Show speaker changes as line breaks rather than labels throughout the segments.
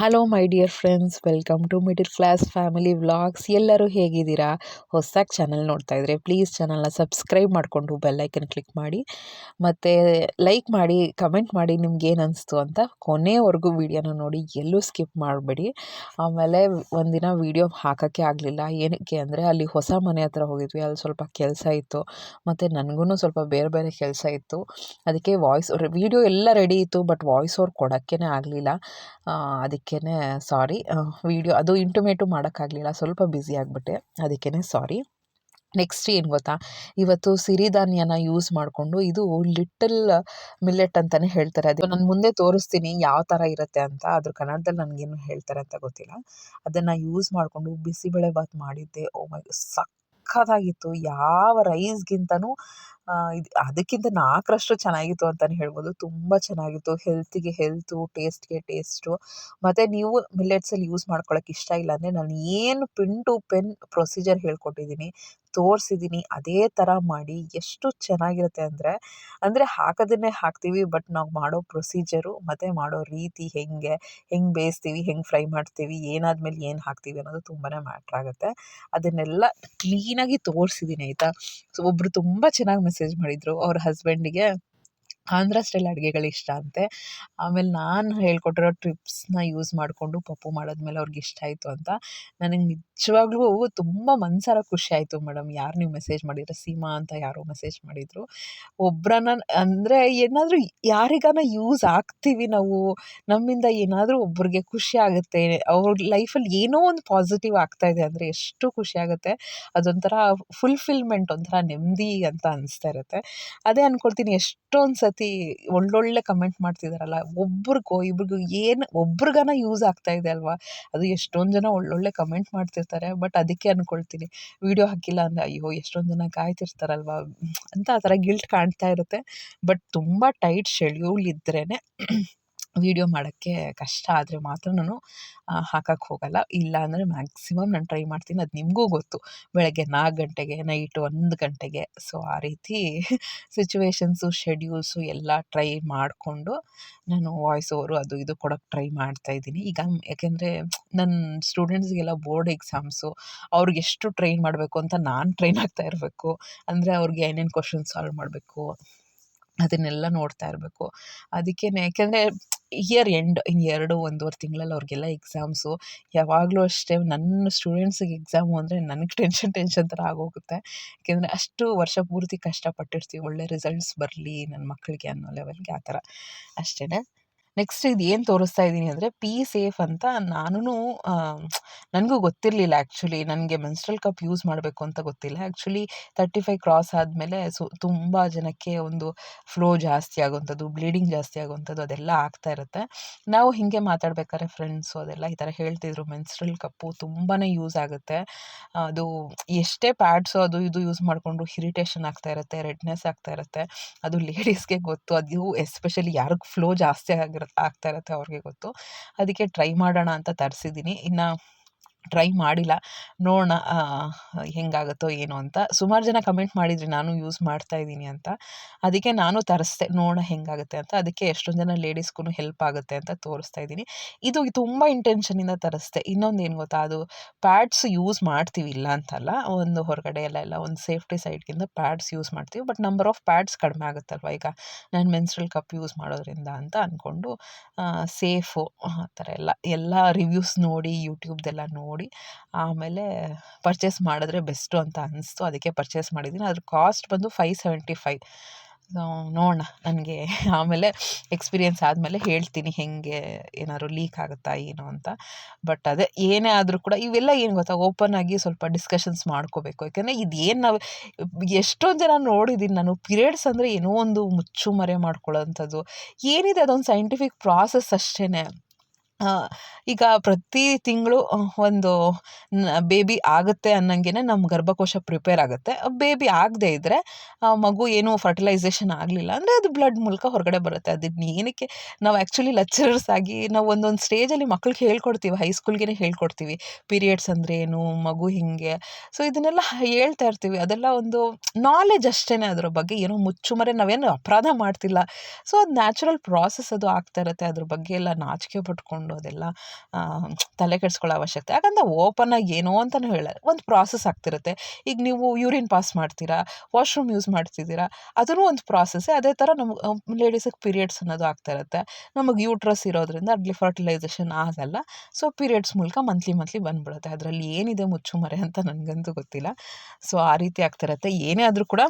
Hello my dear friends welcome to middle class family vlogs ಎಲ್ಲರೂ ಹೇಗಿದ್ದೀರಾ? ಹೊಸದಾಗಿ channel ನೋಡ್ತಾ ಇದ್ದರೆ ಪ್ಲೀಸ್ ಚಾನಲ್ನ ಸಬ್ಸ್ಕ್ರೈಬ್ ಮಾಡಿಕೊಂಡು ಬೆಲ್ಲೈಕನ್ ಕ್ಲಿಕ್ ಮಾಡಿ. ಮತ್ತು ಲೈಕ್ ಮಾಡಿ ಕಮೆಂಟ್ ಮಾಡಿ ನಿಮ್ಗೆ ಏನು ಅನಿಸ್ತು ಅಂತ ಕೊನೆವರೆಗೂ ವೀಡಿಯೋನ ನೋಡಿ ಎಲ್ಲೂ ಸ್ಕಿಪ್ ಮಾಡಬೇಡಿ. ಆಮೇಲೆ ಒಂದಿನ ವೀಡಿಯೋ ಹಾಕೋಕ್ಕೆ ಆಗಲಿಲ್ಲ. ಏನಕ್ಕೆ ಅಂದರೆ ಅಲ್ಲಿ ಹೊಸ ಮನೆ ಹತ್ರ ಹೋಗಿದ್ವಿ. ಅಲ್ಲಿ ಸ್ವಲ್ಪ ಕೆಲಸ ಇತ್ತು. ಮತ್ತು ನನಗೂ ಸ್ವಲ್ಪ ಬೇರೆ ಬೇರೆ ಕೆಲಸ ಇತ್ತು. ಅದಕ್ಕೆ ವಾಯ್ಸ್ ವೀಡಿಯೋ ಎಲ್ಲ ರೆಡಿ ಇತ್ತು ಬಟ್ ವಾಯ್ಸ್ ಓವರ್ ಕೊಡೋಕ್ಕೇ ಆಗಲಿಲ್ಲ. ಅದಕ್ಕೇ ಸಾರಿ ವೀಡಿಯೋ ಅದು ಇಂಟಿಮೇಟು ಮಾಡೋಕ್ಕಾಗಲಿಲ್ಲ. ಸ್ವಲ್ಪ ಬ್ಯುಸಿ ಆಗಿಬಿಟ್ಟೆ. ಅದಕ್ಕೇ ಸಾರಿ ನೆಕ್ಸ್ಟ್ ಏನು ಗೊತ್ತಾ? ಇವತ್ತು ಸಿರಿಧಾನ್ಯನ ಯೂಸ್ ಮಾಡಿಕೊಂಡು ಇದು ಲಿಟಲ್ ಮಿಲ್ಲೆಟ್ ಅಂತಲೇ ಹೇಳ್ತಾರೆ. ಅದು ನಾನು ಮುಂದೆ ತೋರಿಸ್ತೀನಿ ಯಾವ ಥರ ಇರುತ್ತೆ ಅಂತ. ಅದ್ರ ಕನ್ನಡದಲ್ಲಿ ನನಗೇನು ಹೇಳ್ತಾರೆ ಅಂತ ಗೊತ್ತಿಲ್ಲ. ಅದನ್ನು ಯೂಸ್ ಮಾಡಿಕೊಂಡು ಬಿಸಿಬೇಳೆಭಾತ್ ಮಾಡಿದ್ದೆ. ಓ ಮೈ ಸಖತ್ತಾಗಿತ್ತು ಯಾವ ರೈಸ್ಗಿಂತನೂ ಇದು ಅದಕ್ಕಿಂತ ನಾಲ್ಕರಷ್ಟು ಚೆನ್ನಾಗಿತ್ತು ಅಂತಲೇ ಹೇಳ್ಬೋದು. ತುಂಬ ಚೆನ್ನಾಗಿತ್ತು. ಹೆಲ್ತಿಗೆ ಹೆಲ್ತು, ಟೇಸ್ಟ್ಗೆ ಟೇಸ್ಟು. ಮತ್ತು ನೀವು ಮಿಲ್ಲೆಟ್ಸಲ್ಲಿ ಯೂಸ್ ಮಾಡ್ಕೊಳ್ಳೋಕೆ ಇಷ್ಟ ಇಲ್ಲ ಅಂದರೆ ನಾನು ಏನು ಪಿನ್ ಟು ಪೆನ್ ಪ್ರೊಸೀಜರ್ ಹೇಳ್ಕೊಟ್ಟಿದ್ದೀನಿ. ತೋರಿಸಿದ್ದೀನಿ. ಅದೇ ಥರ ಮಾಡಿ ಎಷ್ಟು ಚೆನ್ನಾಗಿರುತ್ತೆ ಅಂದರೆ ಅಂದರೆ ಹಾಕೋದನ್ನೇ ಹಾಕ್ತೀವಿ ಬಟ್ ನಾವು ಮಾಡೋ ಪ್ರೊಸೀಜರು ಮತ್ತು ಮಾಡೋ ರೀತಿ ಹೇಗೆ, ಹೆಂಗೆ ಬೇಯಿಸ್ತೀವಿ, ಹೆಂಗೆ ಫ್ರೈ ಮಾಡ್ತೀವಿ, ಏನಾದ್ಮೇಲೆ ಏನು ಹಾಕ್ತೀವಿ ಅನ್ನೋದು ತುಂಬಾ ಮ್ಯಾಟ್ರ್ ಆಗುತ್ತೆ ಅದನ್ನೆಲ್ಲ ಕ್ಲೀನಾಗಿ ತೋರಿಸಿದ್ದೀನಿ, ಆಯಿತಾ? ಸೊ ಒಬ್ಬರು ತುಂಬ ಚೆನ್ನಾಗಿ ಮೆಸೇಜ್ ಮಾಡಿದರು. ಅವ್ರ ಹಸ್ಬೆಂಡಿಗೆ ಆಂಧ್ರ ಸ್ಟೈಲ್ ಅಡುಗೆಗಳು ಇಷ್ಟ ಅಂತೆ. ಆಮೇಲೆ ನಾನು ಹೇಳ್ಕೊಟ್ಟಿರೋ ಟ್ರಿಪ್ಸ್ನ ಯೂಸ್ ಮಾಡಿಕೊಂಡು ಪಪ್ಪು ಮಾಡಿದ್ಮೇಲೆ ಅವ್ರಿಗೆ ಇಷ್ಟ ಆಯಿತು ಅಂತ. ನನಗೆ ನಿಜವಾಗ್ಲೂ ತುಂಬ ಮನಸಾರ ಖುಷಿ ಆಯಿತು ಮೇಡಮ್. ಯಾರು ನೀವು ಮೆಸೇಜ್ ಮಾಡಿದ್ರೆ? ಸೀಮಾ ಅಂತ ಯಾರೋ ಮೆಸೇಜ್ ಮಾಡಿದರು. ಒಬ್ಬರನ್ನ ಅಂದರೆ ಏನಾದರೂ ಯಾರಿಗಾನ ಯೂಸ್ ಆಗ್ತೀವಿ ನಾವು. ನಮ್ಮಿಂದ ಏನಾದರೂ ಒಬ್ರಿಗೆ ಖುಷಿ ಆಗುತ್ತೆ. ಅವ್ರ ಲೈಫಲ್ಲಿ ಏನೋ ಒಂದು ಪಾಸಿಟಿವ್ ಆಗ್ತಾ ಇದೆ ಅಂದರೆ ಎಷ್ಟು ಖುಷಿ ಆಗುತ್ತೆ. ಅದೊಂಥರ ಫುಲ್ಫಿಲ್ಮೆಂಟ್, ಒಂಥರ ನೆಮ್ಮದಿ ಅಂತ ಅನಿಸ್ತಾ ಇರುತ್ತೆ. ಅದೇ ಅಂದ್ಕೊಳ್ತೀನಿ ಎಷ್ಟೊಂದು ಸತಿ ಒಳ್ಳೊಳ್ಳೆ ಕಮೆಂಟ್ ಮಾಡ್ತಿದ್ದಾರಲ್ಲ ಒಬ್ರಿಗೋ, ಇಬ್ರಿಗೂ ಏನು ಒಬ್ರಿಗಾನ ಯೂಸ್ ಆಗ್ತಾ ಇದೆ ಅಲ್ವಾ? ಅದು ಎಷ್ಟೊಂದು ಜನ ಒಳ್ಳೊಳ್ಳೆ ಕಮೆಂಟ್ ಮಾಡ್ತಿರ್ತಾರೆ. ಬಟ್ ಅದಕ್ಕೆ ಅಂದ್ಕೊಳ್ತೀನಿ ವೀಡಿಯೋ ಹಾಕಿಲ್ಲ ಅಂದರೆ, ಅಯ್ಯೋ, ಎಷ್ಟೊಂದು ಜನ ಕಾಯ್ತಿರ್ತಾರಲ್ವ? ಅಂತ ಆ ಥರ ಗಿಲ್ಟ್ ಕಾಣ್ತಾ ಇರುತ್ತೆ. ಬಟ್ ತುಂಬ ಟೈಟ್ ಶೆಡ್ಯೂಲ್ ಇದ್ರೇ ವೀಡಿಯೋ ಮಾಡೋಕ್ಕೆ ಕಷ್ಟ ಆದರೆ ಮಾತ್ರ ನಾನು ಹಾಕಕ್ಕೆ ಹೋಗಲ್ಲ. ಇಲ್ಲ ಅಂದರೆ ಮ್ಯಾಕ್ಸಿಮಮ್ ನಾನು ಟ್ರೈ ಮಾಡ್ತೀನಿ. ಅದು ನಿಮಗೂ ಗೊತ್ತು. ಬೆಳಗ್ಗೆ ನಾಲ್ಕು ಗಂಟೆಗೆ ನೈಟ್ ಒಂದು ಗಂಟೆಗೆ. ಸೊ ಆ ರೀತಿ ಸಿಚುವೇಶನ್ಸು ಶೆಡ್ಯೂಲ್ಸು ಎಲ್ಲ ಟ್ರೈ ಮಾಡಿಕೊಂಡು ನಾನು ವಾಯ್ಸ್ ಓವರು ಅದು ಇದು ಕೊಡೋಕ್ಕೆ ಟ್ರೈ ಮಾಡ್ತಾ ಇದ್ದೀನಿ. ಈಗ ಯಾಕೆಂದರೆ ನನ್ನ ಸ್ಟೂಡೆಂಟ್ಸ್ಗೆಲ್ಲ ಬೋರ್ಡ್ ಎಕ್ಸಾಮ್ಸು ಅವ್ರಿಗೆ ಎಷ್ಟು ಟ್ರೈನ್ ಮಾಡಬೇಕು ಅಂತ ನಾನು ಟ್ರೈನ್ ಆಗ್ತಾ ಇರಬೇಕು. ಅಂದರೆ ಅವ್ರಿಗೆ ಏನೇನು ಕ್ವಶನ್ ಸಾಲ್ವ್ ಮಾಡಬೇಕು, ಅದನ್ನೆಲ್ಲ ನೋಡ್ತಾ ಇರಬೇಕು. ಅದಕ್ಕೆ ಯಾಕೆಂದರೆ ಇಯರ್ ಎಂಡ್ ಇನ್ನು ಎರಡು, ಒಂದೂವರೆ ತಿಂಗಳಲ್ಲಿ ಅವ್ರಿಗೆಲ್ಲ ಎಕ್ಸಾಮ್ಸು ಯಾವಾಗಲೂ ಅಷ್ಟೇ ನನ್ನ ಸ್ಟೂಡೆಂಟ್ಸಿಗೆ ಎಕ್ಸಾಮು ಅಂದರೆ ನನಗೆ ಟೆನ್ಷನ್ ಟೆನ್ಷನ್ ಥರ ಆಗೋಗುತ್ತೆ. ಯಾಕೆಂದರೆ ಅಷ್ಟು ವರ್ಷ ಪೂರ್ತಿ ಕಷ್ಟಪಟ್ಟಿರ್ತೀವಿ. ಒಳ್ಳೆ ರಿಸಲ್ಟ್ಸ್ ಬರಲಿ ನನ್ನ ಮಕ್ಕಳಿಗೆ ಅನ್ನೋ ಲೆವೆಲ್ಗೆ ಆ ಥರ. ಅಷ್ಟೇ ನೆಕ್ಸ್ಟ್ ಇದು ಏನು ತೋರಿಸ್ತಾ ಇದ್ದೀನಿ ಅಂದರೆ, ಪಿ ಸೇಫ್ ಅಂತ ನಾನು ನನಗೂ ಗೊತ್ತಿರಲಿಲ್ಲ ಆ್ಯಕ್ಚುಲಿ ನನಗೆ ಮೆನ್ಸ್ಟ್ರಲ್ ಕಪ್ ಯೂಸ್ ಮಾಡಬೇಕು ಅಂತ ಗೊತ್ತಿಲ್ಲ. ಆ್ಯಕ್ಚುಲಿ ತರ್ಟಿ ಫೈವ್ ಕ್ರಾಸ್ ಆದಮೇಲೆ ಸೊ, ತುಂಬ ಜನಕ್ಕೆ ಒಂದು ಫ್ಲೋ ಜಾಸ್ತಿ ಆಗುವಂಥದ್ದು, ಬ್ಲೀಡಿಂಗ್ ಜಾಸ್ತಿ ಆಗುವಂಥದ್ದು ಅದೆಲ್ಲ ಆಗ್ತಾ ಇರುತ್ತೆ. ನಾವು ಹೀಗೆ ಮಾತಾಡ್ಬೇಕಾದ್ರೆ ಫ್ರೆಂಡ್ಸು ಅದೆಲ್ಲ ಈ ಥರ ಹೇಳ್ತಿದ್ರು, ಮೆನ್ಸ್ಟ್ರಲ್ ಕಪ್ಪು ತುಂಬಾ ಯೂಸ್ ಆಗುತ್ತೆ. ಅದು ಎಷ್ಟೇ ಪ್ಯಾಡ್ಸು ಅದು ಇದು ಯೂಸ್ ಮಾಡಿಕೊಂಡು ಇರಿಟೇಷನ್ ಆಗ್ತಾ ಇರುತ್ತೆ, ರೆಡ್ನೆಸ್ ಆಗ್ತಾ ಇರುತ್ತೆ. ಅದು ಲೇಡೀಸ್ಗೆ ಗೊತ್ತು, ಅದು ಎಸ್ಪೆಷಲಿ ಯಾರಿಗೂ ಫ್ಲೋ ಜಾಸ್ತಿ ಆಗಿರುತ್ತೆ ಆಗ್ತಾ ಇರುತ್ತೆ ಅವ್ರಿಗೆ ಗೊತ್ತು. ಅದಕ್ಕೆ ಟ್ರೈ ಮಾಡೋಣ ಅಂತ ತರಿಸಿದ್ದೀನಿ. ಇನ್ನು ಟ್ರೈ ಮಾಡಿಲ್ಲ. ನೋಡೋಣ ಹೆಂಗಾಗುತ್ತೋ ಏನೋ ಅಂತ. ಸುಮಾರು ಜನ ಕಮೆಂಟ್ ಮಾಡಿದ್ರಿ, ನಾನು ಯೂಸ್ ಮಾಡ್ತಾ ಇದ್ದೀನಿ ಅಂತ. ಅದಕ್ಕೆ ನಾನು ತರಿಸ್ದೆ, ನೋಡೋಣ ಹೆಂಗಾಗುತ್ತೆ ಅಂತ. ಅದಕ್ಕೆ ಎಷ್ಟೊಂದು ಜನ ಲೇಡೀಸ್ಗೂ ಹೆಲ್ಪ್ ಆಗುತ್ತೆ ಅಂತ ತೋರಿಸ್ತಾ ಇದ್ದೀನಿ. ಇದು ತುಂಬ ಇಂಟೆನ್ಷನಿಂದ ತರಿಸ್ದೆ. ಇನ್ನೊಂದು ಏನು ಗೊತ್ತಾ, ಅದು ಪ್ಯಾಡ್ಸ್ ಯೂಸ್ ಮಾಡ್ತೀವಿ, ಇಲ್ಲ ಅಂತಲ್ಲ. ಒಂದು ಹೊರಗಡೆ ಎಲ್ಲ ಎಲ್ಲ ಒಂದು ಸೇಫ್ಟಿ ಸೈಡ್ಗಿಂತ ಪ್ಯಾಡ್ಸ್ ಯೂಸ್ ಮಾಡ್ತೀವಿ. ಬಟ್ ನಂಬರ್ ಆಫ್ ಪ್ಯಾಡ್ಸ್ ಕಡಿಮೆ ಆಗುತ್ತಲ್ವ? ಈಗ ನಾನು ಮೆನ್ಸ್ರಲ್ ಕಪ್ ಯೂಸ್ ಮಾಡೋದ್ರಿಂದ ಅಂತ ಅಂದ್ಕೊಂಡು ಸೇಫು ಆ ಥರ ಎಲ್ಲ. ಎಲ್ಲ ರಿವ್ಯೂಸ್ ನೋಡಿ, ಯೂಟ್ಯೂಬ್ದೆಲ್ಲ ನೋಡಿ ಆಮೇಲೆ ಪರ್ಚೇಸ್ ಮಾಡಿದ್ರೆ ಬೆಸ್ಟು ಅಂತ ಅನ್ನಿಸ್ತು. ಅದಕ್ಕೆ ಪರ್ಚೇಸ್ ಮಾಡಿದ್ದೀನಿ. ಅದ್ರ ಕಾಸ್ಟ್ ಬಂದು ಫೈವ್ ಸೆವೆಂಟಿ ಫೈವ್. ನೋಡೋಣ. ನನಗೆ ಆಮೇಲೆ ಎಕ್ಸ್ಪೀರಿಯೆನ್ಸ್ ಆದಮೇಲೆ ಹೇಳ್ತೀನಿ ಹೇಗೆ ಏನಾದ್ರು ಲೀಕ್ ಆಗುತ್ತಾ ಏನು ಅಂತ. ಬಟ್ ಅದೇ ಏನೇ ಆದರೂ ಕೂಡ ಇವೆಲ್ಲ ಏನು ಗೊತ್ತಾ? ಓಪನ್ ಆಗಿ ಸ್ವಲ್ಪ ಡಿಸ್ಕಷನ್ಸ್ ಮಾಡ್ಕೋಬೇಕು. ಯಾಕಂದರೆ ಇದು ಏನು ನಾವು ಎಷ್ಟೊಂದು ಜನ ನೋಡಿದ್ದೀನಿ ನಾನು. ಪೀರಿಯಡ್ಸ್ ಅಂದರೆ ಏನೋ ಒಂದು ಮುಚ್ಚು ಮುಚ್ಚುಮರೆ ಮಾಡ್ಕೊಳ್ಳೋವಂಥದ್ದು ಏನಿದೆ ಅದೊಂದು ಸೈಂಟಿಫಿಕ್ ಪ್ರಾಸೆಸ್ ಅಷ್ಟೇ ಈಗ ಪ್ರತಿ ತಿಂಗಳು ಒಂದು ಬೇಬಿ ಆಗುತ್ತೆ ಅನ್ನಂಗೆ ನಮ್ಮ ಗರ್ಭಕೋಶ ಪ್ರಿಪೇರ್ ಆಗುತ್ತೆ. ಬೇಬಿ ಆಗದೇ ಇದ್ದರೆ ಮಗು ಏನು ಫರ್ಟಿಲೈಸೇಷನ್ ಆಗಲಿಲ್ಲ ಅಂದರೆ ಅದು ಬ್ಲಡ್ ಮೂಲಕ ಹೊರಗಡೆ ಬರುತ್ತೆ. ಅದನ್ನ ಏನಕ್ಕೆ, ನಾವು ಆ್ಯಕ್ಚುಲಿ ಲೆಕ್ಚರರ್ಸ್ ಆಗಿ ನಾವು ಒಂದೊಂದು ಸ್ಟೇಜಲ್ಲಿ ಮಕ್ಳಿಗೆ ಹೇಳ್ಕೊಡ್ತೀವಿ ಹೈಸ್ಕೂಲ್ಗೆ ಹೇಳ್ಕೊಡ್ತೀವಿ. ಪೀರಿಯಡ್ಸ್ ಅಂದರೆ ಏನು, ಮಗು ಹಿಂಗೆ. ಸೊ, ಇದನ್ನೆಲ್ಲ ಹೇಳ್ತಾ ಇರ್ತೀವಿ. ಅದೆಲ್ಲ ಒಂದು ನಾಲೆಜ್ ಅಷ್ಟೇ ಅದರ ಬಗ್ಗೆ. ಏನೋ ಮುಚ್ಚುಮರೆ ನಾವೇನು ಅಪರಾಧ ಮಾಡ್ತಿಲ್ಲ. ಸೊ, ಅದು ನ್ಯಾಚುರಲ್ ಪ್ರಾಸೆಸ್ ಅದು ಆಗ್ತಾ ಇರುತ್ತೆ. ಅದ್ರ ಬಗ್ಗೆ ಎಲ್ಲ ನಾಚಿಕೆ ಪಟ್ಕೊಂಡು. ಮಾಡ್ಕೊಂಡು ಅದೆಲ್ಲ ತಲೆ ಕೆಡಿಸ್ಕೊಳ್ಳೋ ಅವಶ್ಯಕತೆ. ಯಾಕಂದ್ರೆ ಆಗಿ ಏನೋ ಅಂತಲೂ ಹೇಳಲ್ಲ ಒಂದು ಪ್ರಾಸೆಸ್ ಆಗ್ತಿರುತ್ತೆ. ಈಗ ನೀವು ಯೂರಿನ್ ಪಾಸ್ ಮಾಡ್ತೀರಾ ವಾಶ್ರೂಮ್ ಯೂಸ್ ಮಾಡ್ತಿದ್ದೀರಾ, ಅದನ್ನು ಒಂದು ಪ್ರಾಸೆಸ್ಸೇ ಅದೇ ಥರ ನಮ್ಗೆ ಲೇಡೀಸಿಗೆ ಪೀರಿಯಡ್ಸ್ ಅನ್ನೋದು ಆಗ್ತಾ ಇರುತ್ತೆ. ನಮಗೆ ಯೂಟ್ರಸ್ ಇರೋದ್ರಿಂದ ಅಲ್ಲಿ ಫರ್ಟಿಲೈಸೇಷನ್ ಆಗಲ್ಲ. ಸೊ ಪೀರಿಯಡ್ಸ್ ಮೂಲಕ ಮಂತ್ಲಿ ಮಂತ್ಲಿ ಬಂದ್ಬಿಡುತ್ತೆ. ಅದರಲ್ಲಿ ಏನಿದೆ ಮುಚ್ಚುಮರೆ ಅಂತ ನನಗಂತೂ ಗೊತ್ತಿಲ್ಲ. ಸೊ ಆ ರೀತಿ ಆಗ್ತಿರುತ್ತೆ ಏನೇ ಆದರೂ ಕೂಡ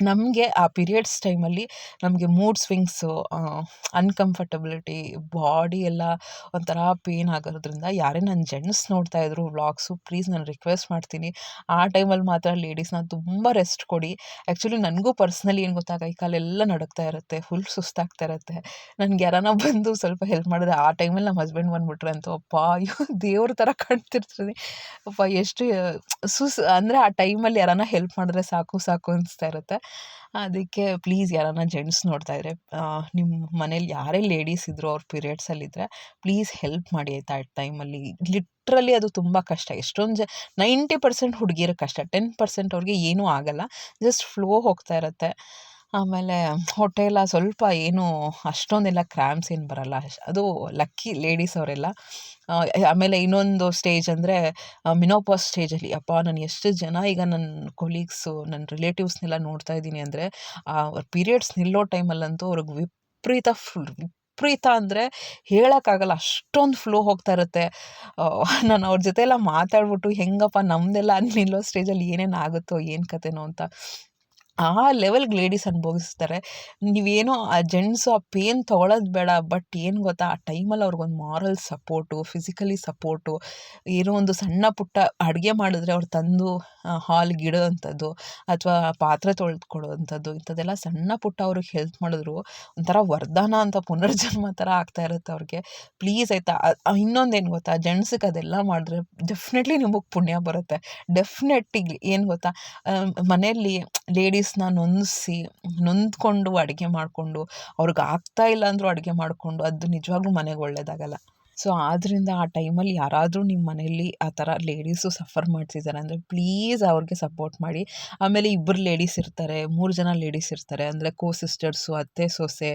ನಮಗೆ ಆ ಪೀರಿಯಡ್ಸ್ ಟೈಮಲ್ಲಿ ನಮಗೆ ಮೂಡ್ ಸ್ವಿಂಗ್ಸು ಅನ್ಕಂಫರ್ಟಬಿಲಿಟಿ ಬಾಡಿ ಎಲ್ಲ ಒಂಥರ ಪೇನ್ ಆಗೋದ್ರಿಂದ ಯಾರೇ ನನ್ನ ಜೆಂಟ್ಸ್ ನೋಡ್ತಾ ಇದ್ರು ವ್ಲಾಗ್ಸು ಪ್ಲೀಸ್ ನಾನು ರಿಕ್ವೆಸ್ಟ್ ಮಾಡ್ತೀನಿ. ಆ ಟೈಮಲ್ಲಿ ಮಾತ್ರ ಲೇಡೀಸ್ನ ತುಂಬ ರೆಸ್ಟ್ ಕೊಡಿ. ಆ್ಯಕ್ಚುಲಿ ನನಗೂ ಪರ್ಸ್ನಲಿ ಏನು ಗೊತ್ತಾ ಕೈ ಕಾಲೆಲ್ಲ ನಡುಗ್ತಾ ಇರುತ್ತೆ ಫುಲ್ ಸುಸ್ತಾಗ್ತಾ ಇರುತ್ತೆ. ನನಗೆ ಯಾರಾನ ಬಂದು ಸ್ವಲ್ಪ ಹೆಲ್ಪ್ ಮಾಡಿದ್ರೆ ಆ ಟೈಮಲ್ಲಿ ನಮ್ಮ ಹಸ್ಬೆಂಡ್ ಬಂದುಬಿಟ್ರೆ ಅಂತೂ ಅಪ್ಪ, ಅಯ್ಯೋ, ದೇವ್ರ ಥರ ಕಾಣ್ತಿರ್ತೀನಿ ಅಪ್ಪ, ಎಷ್ಟು, ಸುಸ್, ಅಂದರೆ ಆ ಟೈಮಲ್ಲಿ ಯಾರಾನ ಹೆಲ್ಪ್ ಮಾಡಿದ್ರೆ ಸಾಕು ಸಾಕು ಅನಿಸ್ತಾ ಇರುತ್ತೆ. ಅದಕ್ಕೆ ಪ್ಲೀಸ್ ಯಾರನ್ನ ಜೆಂಟ್ಸ್ ನೋಡ್ತಾ ಇದ್ರೆ ನಿಮ್ಮ ಮನೇಲಿ ಯಾರೇ ಲೇಡೀಸ್ ಇದ್ದರೂ ಅವ್ರ ಪೀರಿಯಡ್ಸಲ್ಲಿದ್ದರೆ ಪ್ಲೀಸ್ ಹೆಲ್ಪ್ ಮಾಡಿ ಆಯಿತಾ ಆ ಟೈಮಲ್ಲಿ ಲಿಟ್ರಲಿ ಅದು ತುಂಬ ಕಷ್ಟ. ಎಷ್ಟೊಂದು ಜ ನೈಂಟಿ ಪರ್ಸೆಂಟ್ ಹುಡುಗಿಯರಿಗೆ ಕಷ್ಟ. ಟೆನ್ ಪರ್ಸೆಂಟ್ ಅವ್ರಿಗೆ ಏನೂ ಆಗಲ್ಲ. ಜಸ್ಟ್ ಫ್ಲೋ ಹೋಗ್ತಾ ಇರುತ್ತೆ. ಆಮೇಲೆ ಹೊಟ್ಟೆ ಎಲ್ಲ ಸ್ವಲ್ಪ ಏನು ಅಷ್ಟೊಂದೆಲ್ಲ ಕ್ರ್ಯಾಮ್ಸ್ ಏನು ಬರಲ್ಲ. ಅದು ಲಕ್ಕಿ ಲೇಡೀಸ್ ಅವರೆಲ್ಲ. ಆಮೇಲೆ ಇನ್ನೊಂದು ಸ್ಟೇಜ್ ಅಂದರೆ ಮಿನೋಪಾಸ್ ಸ್ಟೇಜಲ್ಲಿ ಅಪ್ಪ, ನಾನು ಎಷ್ಟು ಜನ ಈಗ ನನ್ನ ಕೊಲೀಗ್ಸು ನನ್ನ ರಿಲೇಟಿವ್ಸ್ನೆಲ್ಲ ನೋಡ್ತಾ ಇದ್ದೀನಿ ಅಂದರೆ ಅವ್ರ ಪೀರಿಯಡ್ಸ್ ನಿಲ್ಲೋ ಟೈಮಲ್ಲಂತೂ ಅವ್ರಿಗೆ ವಿಪರೀತ ಫುಲ್ ವಿಪರೀತ ಅಂದರೆ ಹೇಳೋಕ್ಕಾಗಲ್ಲ. ಅಷ್ಟೊಂದು ಫ್ಲೋ ಹೋಗ್ತಾ ಇರುತ್ತೆ. ನಾನು ಅವ್ರ ಜೊತೆ ಎಲ್ಲ ಮಾತಾಡ್ಬಿಟ್ಟು ಹೆಂಗಪ್ಪ ನಮ್ಮದೆಲ್ಲ ನಿಲ್ಲೋ ಸ್ಟೇಜಲ್ಲಿ ಏನೇನು ಆಗುತ್ತೋ, ಏನು ಕತೆನೋ ಅಂತ. ಆ ಲೆವೆಲ್ಗೆ ಲೇಡೀಸ್ ಅನುಭವಿಸ್ತಾರೆ ನೀವೇನೋ ಆ ಜೆಂಟ್ಸು ಆ ಪೇನ್ ತೊಗೊಳೋದು ಬೇಡ ಬಟ್ ಏನು ಗೊತ್ತಾ? ಆ ಟೈಮಲ್ಲಿ ಅವ್ರಿಗೊಂದು ಮಾರಲ್ ಸಪೋರ್ಟು ಫಿಸಿಕಲಿ ಸಪೋರ್ಟು ಏನೋ ಒಂದು ಸಣ್ಣ ಪುಟ್ಟ ಅಡುಗೆ ಮಾಡಿದ್ರೆ ಅವ್ರು ತಂದು ಹಾಲ್ಗೆ ಇಡೋವಂಥದ್ದು ಅಥವಾ ಪಾತ್ರೆ ತೊಳೆದುಕೊಳ್ಳೋವಂಥದ್ದು ಇಂಥದ್ದೆಲ್ಲ ಸಣ್ಣ ಪುಟ್ಟ ಅವ್ರಿಗೆ ಹೆಲ್ಪ್ ಮಾಡಿದ್ರು, ಒಂಥರ ವರದಾನ ಅಂತ ಪುನರ್ಜನ್ಮ ಥರ ಆಗ್ತಾ ಇರುತ್ತೆ ಅವ್ರಿಗೆ. ಪ್ಲೀಸ್ ಆಯಿತಾ ಇನ್ನೊಂದೇನು ಗೊತ್ತಾ? ಜೆಂಟ್ಸಿಗೆ ಅದೆಲ್ಲ ಮಾಡಿದ್ರೆ ಡೆಫಿನೆಟ್ಲಿ ನಿಮಗೆ ಪುಣ್ಯ ಬರುತ್ತೆ. ಡೆಫಿನೆಟ್ಲಿ ಏನು ಗೊತ್ತಾ? ಮನೆಯಲ್ಲಿ ಲೇಡೀಸ್ನ ನೊಂದಿಸಿ, ನೊಂದ್ಕೊಂಡು ಅಡುಗೆ ಮಾಡಿಕೊಂಡು, ಅವ್ರಿಗೆ ಆಗ್ತಾ ಇಲ್ಲ ಅಂದರೂ ಅಡುಗೆ ಮಾಡಿಕೊಂಡು, ಅದು ನಿಜವಾಗ್ಲೂ ಮನೆಗೆ ಒಳ್ಳೆಯದಾಗಲ್ಲ ಸೊ ಆದ್ದರಿಂದ ಆ ಟೈಮಲ್ಲಿ ಯಾರಾದರೂ ನಿಮ್ಮ ಮನೆಯಲ್ಲಿ ಆ ಥರ ಲೇಡೀಸು ಸಫರ್ ಮಾಡ್ತಿದ್ದಾರೆ ಅಂದರೆ ಪ್ಲೀಸ್ ಅವ್ರಿಗೆ ಸಪೋರ್ಟ್ ಮಾಡಿ. ಆಮೇಲೆ ಇಬ್ಬರು ಲೇಡೀಸ್ ಇರ್ತಾರೆ, ಮೂರು ಜನ ಲೇಡೀಸ್ ಇರ್ತಾರೆ, ಅಂದರೆ ಕೋ ಸಿಸ್ಟರ್ಸು ಅತ್ತೆ, ಸೊಸೆ,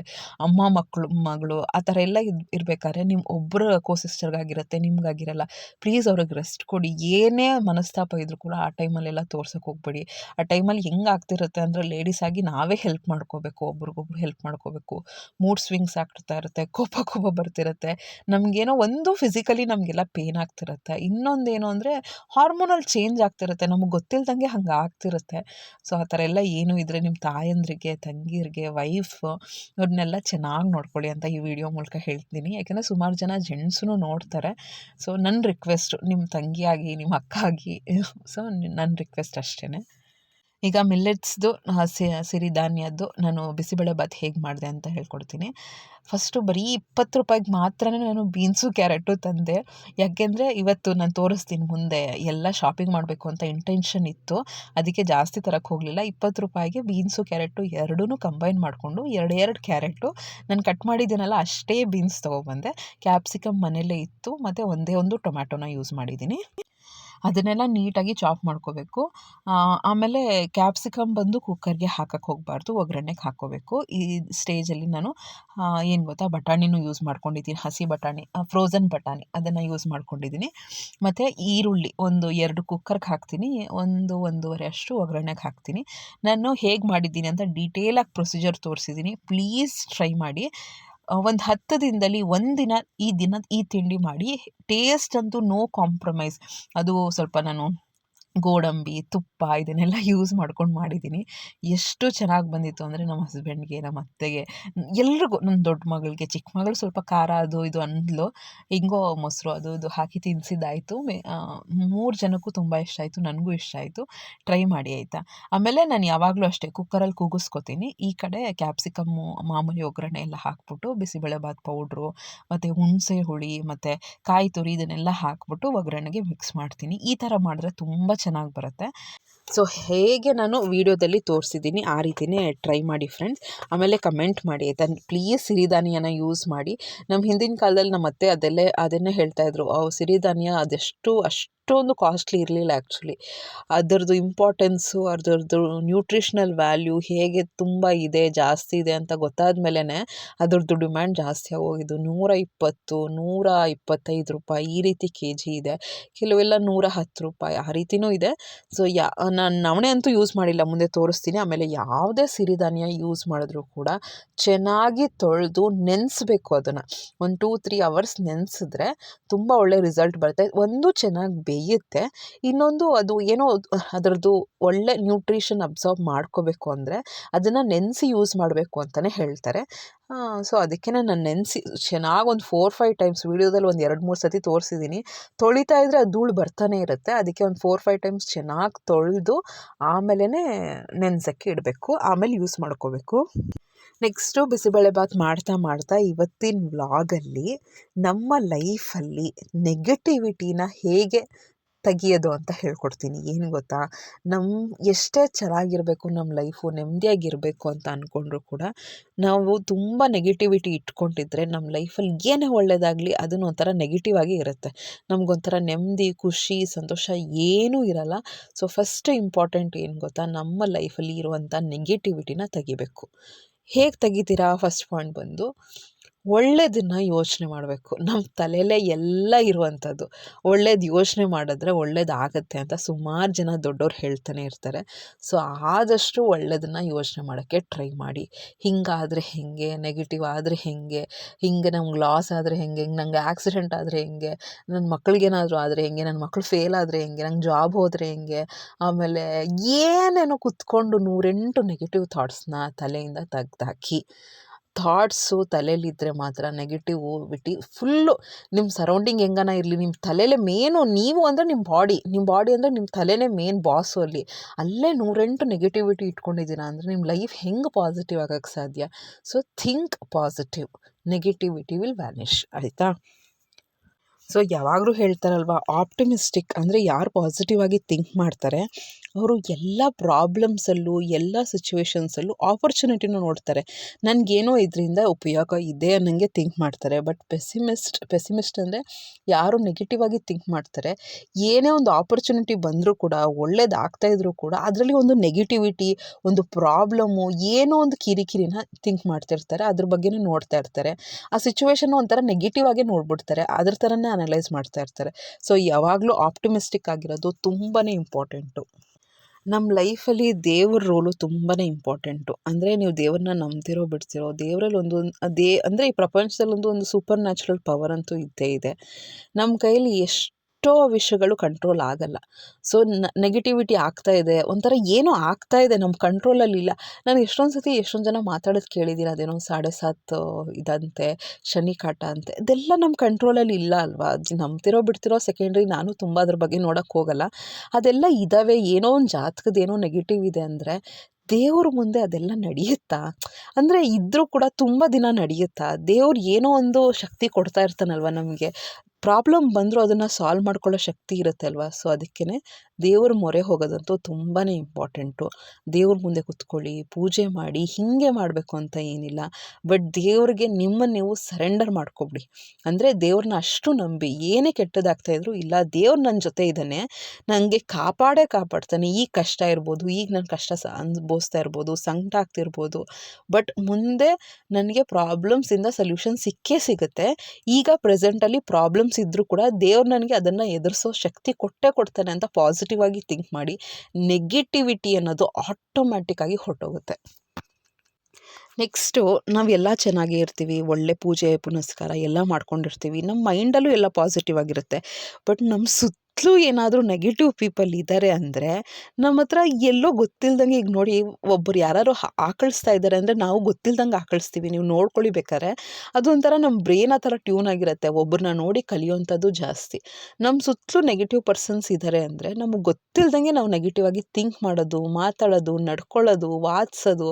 ಅಮ್ಮ ಮಕ್ಕಳು ಮಗಳು ಆ ಥರ ಎಲ್ಲ ಇರಬೇಕಾದ್ರೆ ನಿಮ್ಮ ಒಬ್ಬರು ಕೋ ಸಿಸ್ಟರ್ಗಾಗಿರುತ್ತೆ ನಿಮ್ಗಾಗಿರಲ್ಲ, ಪ್ಲೀಸ್ ಅವ್ರಿಗೆ ರೆಸ್ಟ್ ಕೊಡಿ. ಏನೇ ಮನಸ್ತಾಪ ಇದ್ರು ಕೂಡ ಆ ಟೈಮಲ್ಲೆಲ್ಲ ತೋರ್ಸೋಕೆ ಹೋಗ್ಬೇಡಿ. ಆ ಟೈಮಲ್ಲಿ ಹೆಂಗೆ ಆಗ್ತಿರುತ್ತೆ ಅಂದರೆ ಲೇಡೀಸ್ ಆಗಿ ನಾವೇ ಹೆಲ್ಪ್ ಮಾಡ್ಕೋಬೇಕು, ಒಬ್ರಿಗೊಬ್ರು ಹೆಲ್ಪ್ ಮಾಡ್ಕೋಬೇಕು. ಮೂಡ್ ಸ್ವಿಂಗ್ಸ್ ಆಗ್ತಾ ಇರುತ್ತೆ, ಕೋಪ ಕೋಪ ಬರ್ತಿರುತ್ತೆ. ನಮಗೇನೋ ಒಂದು ಫಿಸಿಕಲಿ ನಮಗೆಲ್ಲ ಪೇನ್ ಆಗ್ತಿರುತ್ತೆ. ಇನ್ನೊಂದೇನು ಅಂದರೆ ಹಾರ್ಮೋನಲ್ ಚೇಂಜ್ ಆಗ್ತಿರುತ್ತೆ. ನಮಗೆ ಗೊತ್ತಿಲ್ದಂಗೆ ಹಂಗೆ ಆಗ್ತಿರುತ್ತೆ. ಸೊ ಆ ಥರ ಎಲ್ಲ ಏನು ಇದ್ದರೆ ನಿಮ್ಮ ತಾಯಂದ್ರಿಗೆ, ತಂಗಿರಿಗೆ ವೈಫ್ ಅವ್ರನ್ನೆಲ್ಲ ಚೆನ್ನಾಗಿ ನೋಡ್ಕೊಳ್ಳಿ ಅಂತ ಈ ವಿಡಿಯೋ ಮೂಲಕ ಹೇಳ್ತೀನಿ. ಯಾಕೆಂದರೆ ಸುಮಾರು ಜನ ಜೆಂಟ್ಸೂ ನೋಡ್ತಾರೆ. ಸೊ ನನ್ನ ರಿಕ್ವೆಸ್ಟು ನಿಮ್ಮ ತಂಗಿಯಾಗಿ ನಿಮ್ಮ ಅಕ್ಕ ಆಗಿ ಸೊ ನನ್ನ ರಿಕ್ವೆಸ್ಟ್ ಅಷ್ಟೇ ಈಗ ಮಿಲ್ಲೆಟ್ಸ್ದು ಸಿರಿಧಾನ್ಯದ್ದು ನಾನು ಬಿಸಿಬೇಳೆ ಭಾತ್ ಹೇಗೆ ಮಾಡಿದೆ ಅಂತ ಹೇಳ್ಕೊಡ್ತೀನಿ. ಫಸ್ಟು ಬರೀ ಇಪ್ಪತ್ತು ರೂಪಾಯಿಗೆ ಮಾತ್ರನೇ ನಾನು ಬೀನ್ಸು, ಕ್ಯಾರೆಟು ತಂದೆ. ಯಾಕೆಂದರೆ ಇವತ್ತು ನಾನು ತೋರಿಸ್ತೀನಿ ಮುಂದೆ ಎಲ್ಲ ಶಾಪಿಂಗ್ ಮಾಡಬೇಕು ಅಂತ ಇಂಟೆನ್ಷನ್ ಇತ್ತು. ಅದಕ್ಕೆ ಜಾಸ್ತಿ ತರಕ್ಕೆ ಹೋಗಲಿಲ್ಲ. ಇಪ್ಪತ್ತು ರೂಪಾಯಿಗೆ ಬೀನ್ಸು, ಕ್ಯಾರೆಟು ಎರಡೂ ಕಂಬೈನ್ ಮಾಡಿಕೊಂಡು ಎರಡು ಎರಡು ಕ್ಯಾರೆಟು ನಾನು ಕಟ್ ಮಾಡಿದ್ದೀನಲ್ಲ ಅಷ್ಟೇ ಬೀನ್ಸ್ ತೊಗೊಬಂದೆ. ಕ್ಯಾಪ್ಸಿಕಮ್ ಮನೆಯಲ್ಲೇ ಇತ್ತು, ಮತ್ತು ಒಂದೇ ಒಂದು ಟೊಮ್ಯಾಟೊನ ಯೂಸ್ ಮಾಡಿದ್ದೀನಿ. ಅದನ್ನೆಲ್ಲ ನೀಟಾಗಿ ಚಾಪ್ ಮಾಡ್ಕೋಬೇಕು. ಆಮೇಲೆ ಕ್ಯಾಪ್ಸಿಕಮ್ ಬಂದು ಕುಕ್ಕರ್ಗೆ ಹಾಕಕ್ಕೆ ಹೋಗಬಾರ್ದು, ಒಗ್ಗರಣೆಗೆ ಹಾಕ್ಕೋಬೇಕು. ಈ ಸ್ಟೇಜಲ್ಲಿ ನಾನು ಏನು ಗೊತ್ತಾ, ಬಟಾಣಿನೂ ಯೂಸ್ ಮಾಡ್ಕೊಂಡಿದ್ದೀನಿ, ಹಸಿ ಬಟಾಣಿ ಫ್ರೋಝನ್ ಬಟಾಣಿ ಅದನ್ನು ಯೂಸ್ ಮಾಡ್ಕೊಂಡಿದ್ದೀನಿ. ಮತ್ತು ಈರುಳ್ಳಿ ಒಂದು ಎರಡು ಕುಕ್ಕರ್ಗೆ ಹಾಕ್ತೀನಿ, ಒಂದು ಒಂದೂವರೆ ಅಷ್ಟು ಒಗ್ಗರಣೆಗೆ ಹಾಕ್ತೀನಿ. ನಾನು ಹೇಗೆ ಮಾಡಿದ್ದೀನಿ ಅಂತ ಡೀಟೇಲಾಗಿ ಪ್ರೊಸೀಜರ್ ತೋರಿಸಿದ್ದೀನಿ. ಪ್ಲೀಸ್ ಟ್ರೈ ಮಾಡಿ. ಒಂದು ಹತ್ತು ದಿನದಲ್ಲಿ ಒಂದಿನ ಈ ದಿನ ಈ ತಿಂಡಿ ಮಾಡಿ ಟೇಸ್ಟ್ ಅಂತೂ ನೋ ಕಾಂಪ್ರಮೈಸ್ ಅದು ಸ್ವಲ್ಪ ನಾನು ಗೋಡಂಬಿ, ತುಪ್ಪ ಇದನ್ನೆಲ್ಲ ಯೂಸ್ ಮಾಡ್ಕೊಂಡು ಮಾಡಿದ್ದೀನಿ ಎಷ್ಟು ಚೆನ್ನಾಗಿ ಬಂದಿತ್ತು ಅಂದರೆ ನಮ್ಮ ಹಸ್ಬೆಂಡ್ಗೆ ನಮ್ಮ ಅತ್ತೆಗೆ, ಎಲ್ರಿಗೂ. ನನ್ನ ದೊಡ್ಡ ಮಗಳಿಗೆ ಚಿಕ್ಕ ಮಗಳು ಸ್ವಲ್ಪ ಖಾರ ಅದು ಇದು ಅಂದ್ಲು. ಹಿಂಗೋ ಮೊಸರು ಅದು ಇದು ಹಾಕಿ ತಿನ್ನಿಸಿದ್ದಾಯಿತು ಮೂರು ಜನಕ್ಕೂ ತುಂಬ ಇಷ್ಟ ಆಯಿತು. ನನಗೂ ಇಷ್ಟ ಆಯಿತು. ಟ್ರೈ ಮಾಡಿ, ಆಯಿತಾ? ಆಮೇಲೆ ನಾನು ಯಾವಾಗಲೂ ಅಷ್ಟೇ ಕುಕ್ಕರಲ್ಲಿ ಕೂಗಿಸ್ಕೊತೀನಿ. ಈ ಕಡೆ ಕ್ಯಾಪ್ಸಿಕಮ್ಮು ಮಾಮೂಲಿ ಒಗ್ಗರಣೆ ಎಲ್ಲ ಹಾಕ್ಬಿಟ್ಟು ಬಿಸಿಬೇಳೆಬಾತ್ ಪೌಡ್ರು ಮತ್ತು ಹುಣಸೆ ಹುಳಿ, ಮತ್ತು ಕಾಯಿ ತುರಿ ಇದನ್ನೆಲ್ಲ ಹಾಕ್ಬಿಟ್ಟು ಒಗ್ಗರಣೆಗೆ ಮಿಕ್ಸ್ ಮಾಡ್ತೀನಿ. ಈ ಥರ ಮಾಡಿದ್ರೆ ತುಂಬ ಚೆನ್ನಾಗಿ ಬರುತ್ತೆ. ಸೊ, ಹೇಗೆ ನಾನು ವೀಡಿಯೋದಲ್ಲಿ ತೋರಿಸಿದ್ದೀನಿ, ಆ ರೀತಿಯೇ ಟ್ರೈ ಮಾಡಿ ಫ್ರೆಂಡ್ಸ್. ಆಮೇಲೆ ಕಮೆಂಟ್ ಮಾಡಿ ಆಯಿತಾ ಪ್ಲೀಸ್ ಸಿರಿಧಾನ್ಯನ ಯೂಸ್ ಮಾಡಿ. ನಮ್ಮ ಹಿಂದಿನ ಕಾಲದಲ್ಲಿ ನಮ್ಮ ಅತ್ತೆ ಅದೆಲ್ಲೇ, ಅದನ್ನೇ ಹೇಳ್ತಾಯಿದ್ರು ಅವು ಸಿರಿಧಾನ್ಯ ಅದೆಷ್ಟು ಅಷ್ಟು ಅಷ್ಟೊಂದು ಕಾಸ್ಟ್ಲಿ ಇರಲಿಲ್ಲ ಆ್ಯಕ್ಚುಲಿ ಅದರದ್ದು ಇಂಪಾರ್ಟೆನ್ಸು ಅದರದ್ದು ನ್ಯೂಟ್ರಿಷ್ನಲ್ ವ್ಯಾಲ್ಯೂ ಹೇಗೆ ತುಂಬ ಇದೆ, ಜಾಸ್ತಿ ಇದೆ ಅಂತ ಗೊತ್ತಾದ ಮೇಲೇ ಅದರದ್ದು ಡಿಮ್ಯಾಂಡ್ ಜಾಸ್ತಿ ಆಗೋಗಿದ್ದು. ನೂರ ಇಪ್ಪತ್ತು ನೂರ ಇಪ್ಪತ್ತೈದು ರೂಪಾಯಿ ಈ ರೀತಿ ಕೆ ಜಿ ಇದೆ. ಕೆಲವೆಲ್ಲ ನೂರ ಹತ್ತು ರೂಪಾಯಿ ಆ ರೀತಿಯೂ ಇದೆ. ಸೊ ಯಾ, ನಾನು ನವಣೆ ಅಂತೂ ಯೂಸ್ ಮಾಡಿಲ್ಲ, ಮುಂದೆ ತೋರಿಸ್ತೀನಿ. ಆಮೇಲೆ ಯಾವುದೇ ಸಿರಿಧಾನ್ಯ ಯೂಸ್ ಮಾಡಿದ್ರೂ ಕೂಡ ಚೆನ್ನಾಗಿ ತೊಳೆದು ನೆನೆಸ್ಬೇಕು ಅದನ್ನು. ಒಂದು ಟೂ ತ್ರೀ ಅವರ್ಸ್ ನೆನೆಸಿದ್ರೆ ತುಂಬ ಒಳ್ಳೆ ರಿಸಲ್ಟ್ ಬರುತ್ತೆ. ಒಂದು ಚೆನ್ನಾಗಿ ಬೇಯುತ್ತೆ. ಇನ್ನೊಂದು ಅದು ಏನೋ ಅದರದ್ದು ಒಳ್ಳೆ ನ್ಯೂಟ್ರಿಷನ್ ಅಬ್ಸಾರ್ಬ್ ಮಾಡ್ಕೋಬೇಕು ಅಂದರೆ ಅದನ್ನು ನೆನೆಸಿ ಯೂಸ್ ಮಾಡಬೇಕು ಅಂತಲೇ ಹೇಳ್ತಾರೆ. ಸೊ ಅದಕ್ಕೆ ನಾನು ನೆನೆಸಿ ಚೆನ್ನಾಗಿ ಒಂದು ಫೋರ್ ಫೈವ್ ಟೈಮ್ಸ್ ವೀಡಿಯೋದಲ್ಲಿ ಒಂದು ಎರಡು, ಮೂರು ಸತಿ ತೋರಿಸಿದ್ದೀನಿ ತೊಳಿತಾ ಇದ್ದರೆ ಅದು ಧೂಳು ಬರ್ತಾನೆ ಇರುತ್ತೆ. ಅದಕ್ಕೆ ಒಂದು ಫೋರ್ ಫೈವ್ ಟೈಮ್ಸ್ ಚೆನ್ನಾಗಿ ತೊಳೆದು ಆಮೇಲೆ ನೆನೆಸೋಕ್ಕೆ ಇಡಬೇಕು. ಆಮೇಲೆ ಯೂಸ್ ಮಾಡ್ಕೋಬೇಕು. ನೆಕ್ಸ್ಟು ಬಿಸಿಬೇಳೆಬಾತ್ ಮಾಡ್ತಾ ಮಾಡ್ತಾ ಇವತ್ತಿನ ವ್ಲಾಗಲ್ಲಿ ನಮ್ಮ ಲೈಫಲ್ಲಿ ನೆಗೆಟಿವಿಟಿನ ಹೇಗೆ ತೆಗಿಯೋದು ಅಂತ ಹೇಳ್ಕೊಡ್ತೀನಿ. ಏನು ಗೊತ್ತಾ? ನಮ್ಮ ಎಷ್ಟೇ ಚೆನ್ನಾಗಿರಬೇಕು ನಮ್ಮ ಲೈಫು ನೆಮ್ಮದಿಯಾಗಿರಬೇಕು ಅಂತ ಅಂದ್ಕೊಂಡ್ರು ಕೂಡ ನಾವು ತುಂಬ ನೆಗೆಟಿವಿಟಿ ಇಟ್ಕೊಂಡಿದ್ರೆ ನಮ್ಮ ಲೈಫಲ್ಲಿ ಏನೇ ಒಳ್ಳೆಯದಾಗಲಿ ಅದನ್ನು ಒಂಥರ ನೆಗೆಟಿವ್ ಆಗಿ ಇರುತ್ತೆ. ನಮಗೊಂಥರ ನೆಮ್ಮದಿ ಖುಷಿ, ಸಂತೋಷ ಏನೂ ಇರಲ್ಲ. ಸೊ ಫಸ್ಟ್ ಇಂಪಾರ್ಟೆಂಟ್ ಏನು ಗೊತ್ತಾ? ನಮ್ಮ ಲೈಫಲ್ಲಿ ಇರುವಂಥ ನೆಗೆಟಿವಿಟಿನ ತೆಗಿಬೇಕು. ಹೇಗೆ ತೆಗಿತೀರಾ ಫಸ್ಟ್ ಪಾಯಿಂಟ್ ಬಂದು? ಒಳ್ಳೆಯದನ್ನ ಯೋಚನೆ ಮಾಡಬೇಕು. ನಮ್ಮ ತಲೆಯಲ್ಲೇ ಎಲ್ಲ ಇರುವಂಥದ್ದು. ಒಳ್ಳೇದು ಯೋಚನೆ ಮಾಡಿದ್ರೆ ಒಳ್ಳೇದಾಗತ್ತೆ ಅಂತ ಸುಮಾರು ಜನ ದೊಡ್ಡವ್ರು ಹೇಳ್ತಾನೆ ಇರ್ತಾರೆ. ಸೊ, ಆದಷ್ಟು ಒಳ್ಳೆಯದನ್ನ ಯೋಚನೆ ಮಾಡೋಕ್ಕೆ ಟ್ರೈ ಮಾಡಿ. ಹಿಂಗಾದರೆ ಹೇಗೆ? ನೆಗೆಟಿವ್ ಆದರೆ ಹೇಗೆ? ಹಿಂಗೆ ನಮ್ಗೆ ಲಾಸ್ ಆದರೆ ಹೆಂಗೆ? ಹಿಂಗೆ ನಂಗೆ ಆಕ್ಸಿಡೆಂಟ್ ಆದರೆ ಹೇಗೆ? ನನ್ನ ಮಕ್ಳಿಗೇನಾದರೂ ಆದರೆ ಹೆಂಗೆ? ನನ್ನ ಮಕ್ಳು ಫೇಲ್ ಆದರೆ ಹೆಂಗೆ? ನಂಗೆ ಜಾಬ್ ಹೋದರೆ ಹೆಂಗೆ? ಆಮೇಲೆ ಏನೇನೋ ಕುತ್ಕೊಂಡು ನೂರೆಂಟು ನೆಗೆಟಿವ್ ಥಾಟ್ಸ್ನ ತಲೆಯಿಂದ ತೆಗ್ದಾಕಿ ಥಾಟ್ಸು ತಲೆಯಲ್ಲಿದ್ದರೆ ಮಾತ್ರ ನೆಗೆಟಿವ್ ಬಿಟ್ಟು ಫುಲ್ಲು ನಿಮ್ಮ ಸರೌಂಡಿಂಗ್ ಹೆಂಗನ ಇರಲಿ, ನಿಮ್ಮ ತಲೆಯಲ್ಲೇ ಮೇನು ನೀವು ಅಂದರೆ ನಿಮ್ಮ ಬಾಡಿ ನಿಮ್ಮ ಬಾಡಿ ಅಂದರೆ ನಿಮ್ಮ ತಲೆನೇ ಮೇನ್ ಬಾಸು ಅಲ್ಲಿ. ಅಲ್ಲೇ ನೂರೆಂಟು ನೆಗೆಟಿವಿಟಿ ಇಟ್ಕೊಂಡಿದ್ದೀರಾ ಅಂದರೆ ನಿಮ್ಮ ಲೈಫ್ ಹೆಂಗೆ ಪಾಸಿಟಿವ್ ಆಗೋಕ್ಕೆ ಸಾಧ್ಯ? So think positive negativity will vanish ಆಯಿತಾ? ಸೊ ಯಾವಾಗಲೂ ಹೇಳ್ತಾರಲ್ವ ಆಪ್ಟಿಮಿಸ್ಟಿಕ್ ಅಂದರೆ ಯಾರು ಪಾಸಿಟಿವ್ ಆಗಿ ಥಿಂಕ್ ಮಾಡ್ತಾರೆ ಅವರು ಎಲ್ಲ ಪ್ರಾಬ್ಲಮ್ಸಲ್ಲೂ ಎಲ್ಲ ಸಿಚುವೇಶನ್ಸಲ್ಲೂ ಆಪರ್ಚುನಿಟಿನ ನೋಡ್ತಾರೆ. ನನಗೇನೋ ಇದರಿಂದ ಉಪಯೋಗ ಇದೆ ಅನ್ನಂಗೆ ಥಿಂಕ್ ಮಾಡ್ತಾರೆ. ಬಟ್ ಪೆಸಿಮಿಸ್ಟ್ ಪೆಸಿಮಿಸ್ಟ್ ಅಂದರೆ ಯಾರು ನೆಗೆಟಿವ್ ಆಗಿ ಥಿಂಕ್ ಮಾಡ್ತಾರೆ. ಏನೇ ಒಂದು ಆಪರ್ಚುನಿಟಿ ಬಂದರೂ ಕೂಡ, ಒಳ್ಳೇದಾಗ್ತಾ ಆಗ್ತಾಯಿದ್ರು ಕೂಡ ಅದರಲ್ಲಿ ಒಂದು ನೆಗೆಟಿವಿಟಿ ಒಂದು ಪ್ರಾಬ್ಲಮ್ಮು ಏನೋ ಒಂದು ಕಿರಿಕಿರಿನ ಥಿಂಕ್ ಮಾಡ್ತಿರ್ತಾರೆ. ಅದ್ರ ಬಗ್ಗೆನೇ ನೋಡ್ತಾ ಇರ್ತಾರೆ. ಆ ಸಿಚುವೇಶನ್ ಒಂಥರ ನೆಗೆಟಿವ್ ಆಗಿ ನೋಡ್ಬಿಡ್ತಾರೆ. ಅದ್ರ ಥರನೇ ಅನಲೈಸ್ ಮಾಡ್ತಾ ಇರ್ತಾರೆ. ಸೊ ಯಾವಾಗಲೂ ಆಪ್ಟಿಮಿಸ್ಟಿಕ್ ಆಗಿರೋದು ತುಂಬಾ ಇಂಪಾರ್ಟೆಂಟು ನಮ್ಮ ಲೈಫಲ್ಲಿ ದೇವ್ರ ರೋಲು ತುಂಬಾ ಇಂಪಾರ್ಟೆಂಟು. ಅಂದರೆ ನೀವು ದೇವ್ರನ್ನ ನಂಬ್ತಿರೋ, ಬಿಡ್ತಿರೋ, ದೇವರಲ್ಲಿ ಒಂದು ದೇ ಅಂದರೆ ಈ ಪ್ರಪಂಚದಲ್ಲಿ ಒಂದು ಒಂದು ಸೂಪರ್ ನ್ಯಾಚುರಲ್ ಪವರ್ ಅಂತೂ ಇದ್ದೇ ಇದೆ. ನಮ್ಮ ಕೈಯಲ್ಲಿ ಎಷ್ಟು ಎಷ್ಟೋ ವಿಷಯಗಳು ಕಂಟ್ರೋಲ್ ಆಗಲ್ಲ. ಸೊ ನೆಗೆಟಿವಿಟಿ ಆಗ್ತಾ ಇದೆ. ಒಂಥರ ಏನೋ ಆಗ್ತಾ ಇದೆ ನಮ್ಮ ಕಂಟ್ರೋಲಲ್ಲಿ ಇಲ್ಲ. ನಾನು ಎಷ್ಟೊಂದು ಸತಿ ಎಷ್ಟೊಂದು ಜನ ಮಾತಾಡೋದು ಕೇಳಿದ್ದೀನಿ ಅದೇನೋ ಸಾಡೆ ಸಾತ್ ಇದಂತೆ, ಶನಿ ಕಾಟ ಅಂತೆ. ಇದೆಲ್ಲ ನಮ್ಮ ಕಂಟ್ರೋಲಲ್ಲಿ ಇಲ್ಲ ಅಲ್ವಾ? ನಂಬ್ತಿರೋ ಬಿಡ್ತಿರೋ ಸೆಕೆಂಡ್ರಿ ನಾನು ತುಂಬ ಅದ್ರ ಬಗ್ಗೆ ನೋಡೋಕ್ಕೆ ಹೋಗಲ್ಲ. ಅದೆಲ್ಲ ಇದ್ದಾವೆ ಏನೋ ಒಂದು ಜಾತಕದ ಏನೋ ನೆಗೆಟಿವ್ ಇದೆ ಅಂದರೆ, ದೇವ್ರ ಮುಂದೆ ಅದೆಲ್ಲ ನಡೆಯುತ್ತಾ? ಅಂದರೆ ಇದ್ದರೂ ಕೂಡ ತುಂಬ ದಿನ ನಡೆಯುತ್ತಾ? ದೇವ್ರು ಏನೋ ಒಂದು ಶಕ್ತಿ ಕೊಡ್ತಾ ಇರ್ತಾನಲ್ವ ನಮಗೆ? ಪ್ರಾಬ್ಲಮ್ ಬಂದರೂ ಅದನ್ನು ಸಾಲ್ವ್ ಮಾಡ್ಕೊಳ್ಳೋ ಶಕ್ತಿ ಇರುತ್ತೆ ಅಲ್ವಾ? ಸೊ ಅದಕ್ಕೇ ದೇವ್ರ ಮೊರೆ ಹೋಗೋದಂತೂ ತುಂಬಾ ಇಂಪಾರ್ಟೆಂಟು. ದೇವ್ರ ಮುಂದೆ ಕುತ್ಕೊಳ್ಳಿ, ಪೂಜೆ ಮಾಡಿ, ಹೀಗೆ ಮಾಡಬೇಕು ಅಂತ ಏನಿಲ್ಲ. ಬಟ್ ದೇವ್ರಿಗೆ ನಿಮ್ಮನ್ನು ನೀವು ಸರೆಂಡರ್ ಮಾಡ್ಕೊಬಿಡಿ. ಅಂದರೆ ದೇವ್ರನ್ನ ಅಷ್ಟು ನಂಬಿ, ಏನೇ ಕೆಟ್ಟದಾಗ್ತಾಯಿದ್ರು ಇಲ್ಲ, ದೇವ್ರು ನನ್ನ ಜೊತೆ ಇದ್ದಾನೆ ನನಗೆ ಕಾಪಾಡೇ ಕಾಪಾಡ್ತಾನೆ. ಈಗ ಕಷ್ಟ ಇರ್ಬೋದು, ಈಗ ನನ್ನ ಕಷ್ಟ ಸ ಅನುಭವಿಸ್ತಾ ಇರ್ಬೋದು, ಸಂಕಟ ಆಗ್ತಿರ್ಬೋದು ಬಟ್ ಮುಂದೆ ನನಗೆ ಪ್ರಾಬ್ಲಮ್ಸಿಂದ ಸೊಲ್ಯೂಷನ್ ಸಿಕ್ಕೇ ಸಿಗುತ್ತೆ. ಈಗ ಪ್ರೆಸೆಂಟಲ್ಲಿ ಪ್ರಾಬ್ಲಮ್ಸ್ ಇದ್ದರೂ ಕೂಡ ದೇವ್ರು ನನಗೆ ಅದನ್ನು ಎದುರಿಸೋ ಶಕ್ತಿ ಕೊಟ್ಟೇ ಕೊಡ್ತಾನೆ ಅಂತ ಪಾಸಿಟಿವ್ ಆಗಿ ಥಿಂಕ್ ಮಾಡಿ ನೆಗೆಟಿವಿಟಿ ಅನ್ನೋದು ಆಟೋಮ್ಯಾಟಿಕ್ಕಾಗಿ ಹೊರಟೋಗುತ್ತೆ. ನೆಕ್ಸ್ಟು ನಾವೆಲ್ಲ ಚೆನ್ನಾಗೇ ಇರ್ತೀವಿ, ಒಳ್ಳೆ ಪೂಜೆ, ಪುನಸ್ಕಾರ ಎಲ್ಲ ಮಾಡ್ಕೊಂಡಿರ್ತೀವಿ. ನಮ್ಮ ಮೈಂಡಲ್ಲೂ ಎಲ್ಲ ಪಾಸಿಟಿವ್ ಆಗಿರುತ್ತೆ. ಬಟ್ ನಮ್ಮ ಸುತ್ತ ಸುತ್ತಲೂ ಏನಾದರೂ ನೆಗೆಟಿವ್ ಪೀಪಲ್ ಇದ್ದಾರೆ ಅಂದರೆ ನಮ್ಮ ಹತ್ರ ಎಲ್ಲೋ ಗೊತ್ತಿಲ್ದಂಗೆ ಈಗ ನೋಡಿ ಒಬ್ಬರು ಯಾರು ಆಕಳಿಸ್ತಾ ಇದ್ದಾರೆ ಅಂದರೆ ನಾವು ಗೊತ್ತಿಲ್ದಂಗೆ ಆಕಳಿಸ್ತೀವಿ. ನೀವು ನೋಡ್ಕೊಳ್ಳಿ ಬೇಕಾದ್ರೆ ಅದೊಂಥರ ನಮ್ಮ ಬ್ರೈನ್ ಆ ಥರ ಟ್ಯೂನ್ ಆಗಿರುತ್ತೆ. ಒಬ್ಬರನ್ನ ನೋಡಿ ಕಲಿಯೋವಂಥದ್ದು ಜಾಸ್ತಿ. ನಮ್ಮ ಸುತ್ತಲೂ ನೆಗೆಟಿವ್ ಪರ್ಸನ್ಸ್ ಇದ್ದಾರೆ ಅಂದರೆ ನಮಗೆ ಗೊತ್ತಿಲ್ದಂಗೆ ನಾವು ನೆಗೆಟಿವ್ ಆಗಿ ಥಿಂಕ್ ಮಾಡೋದು, ಮಾತಾಡೋದು, ನಡ್ಕೊಳ್ಳೋದು, ವಾದಿಸೋದು,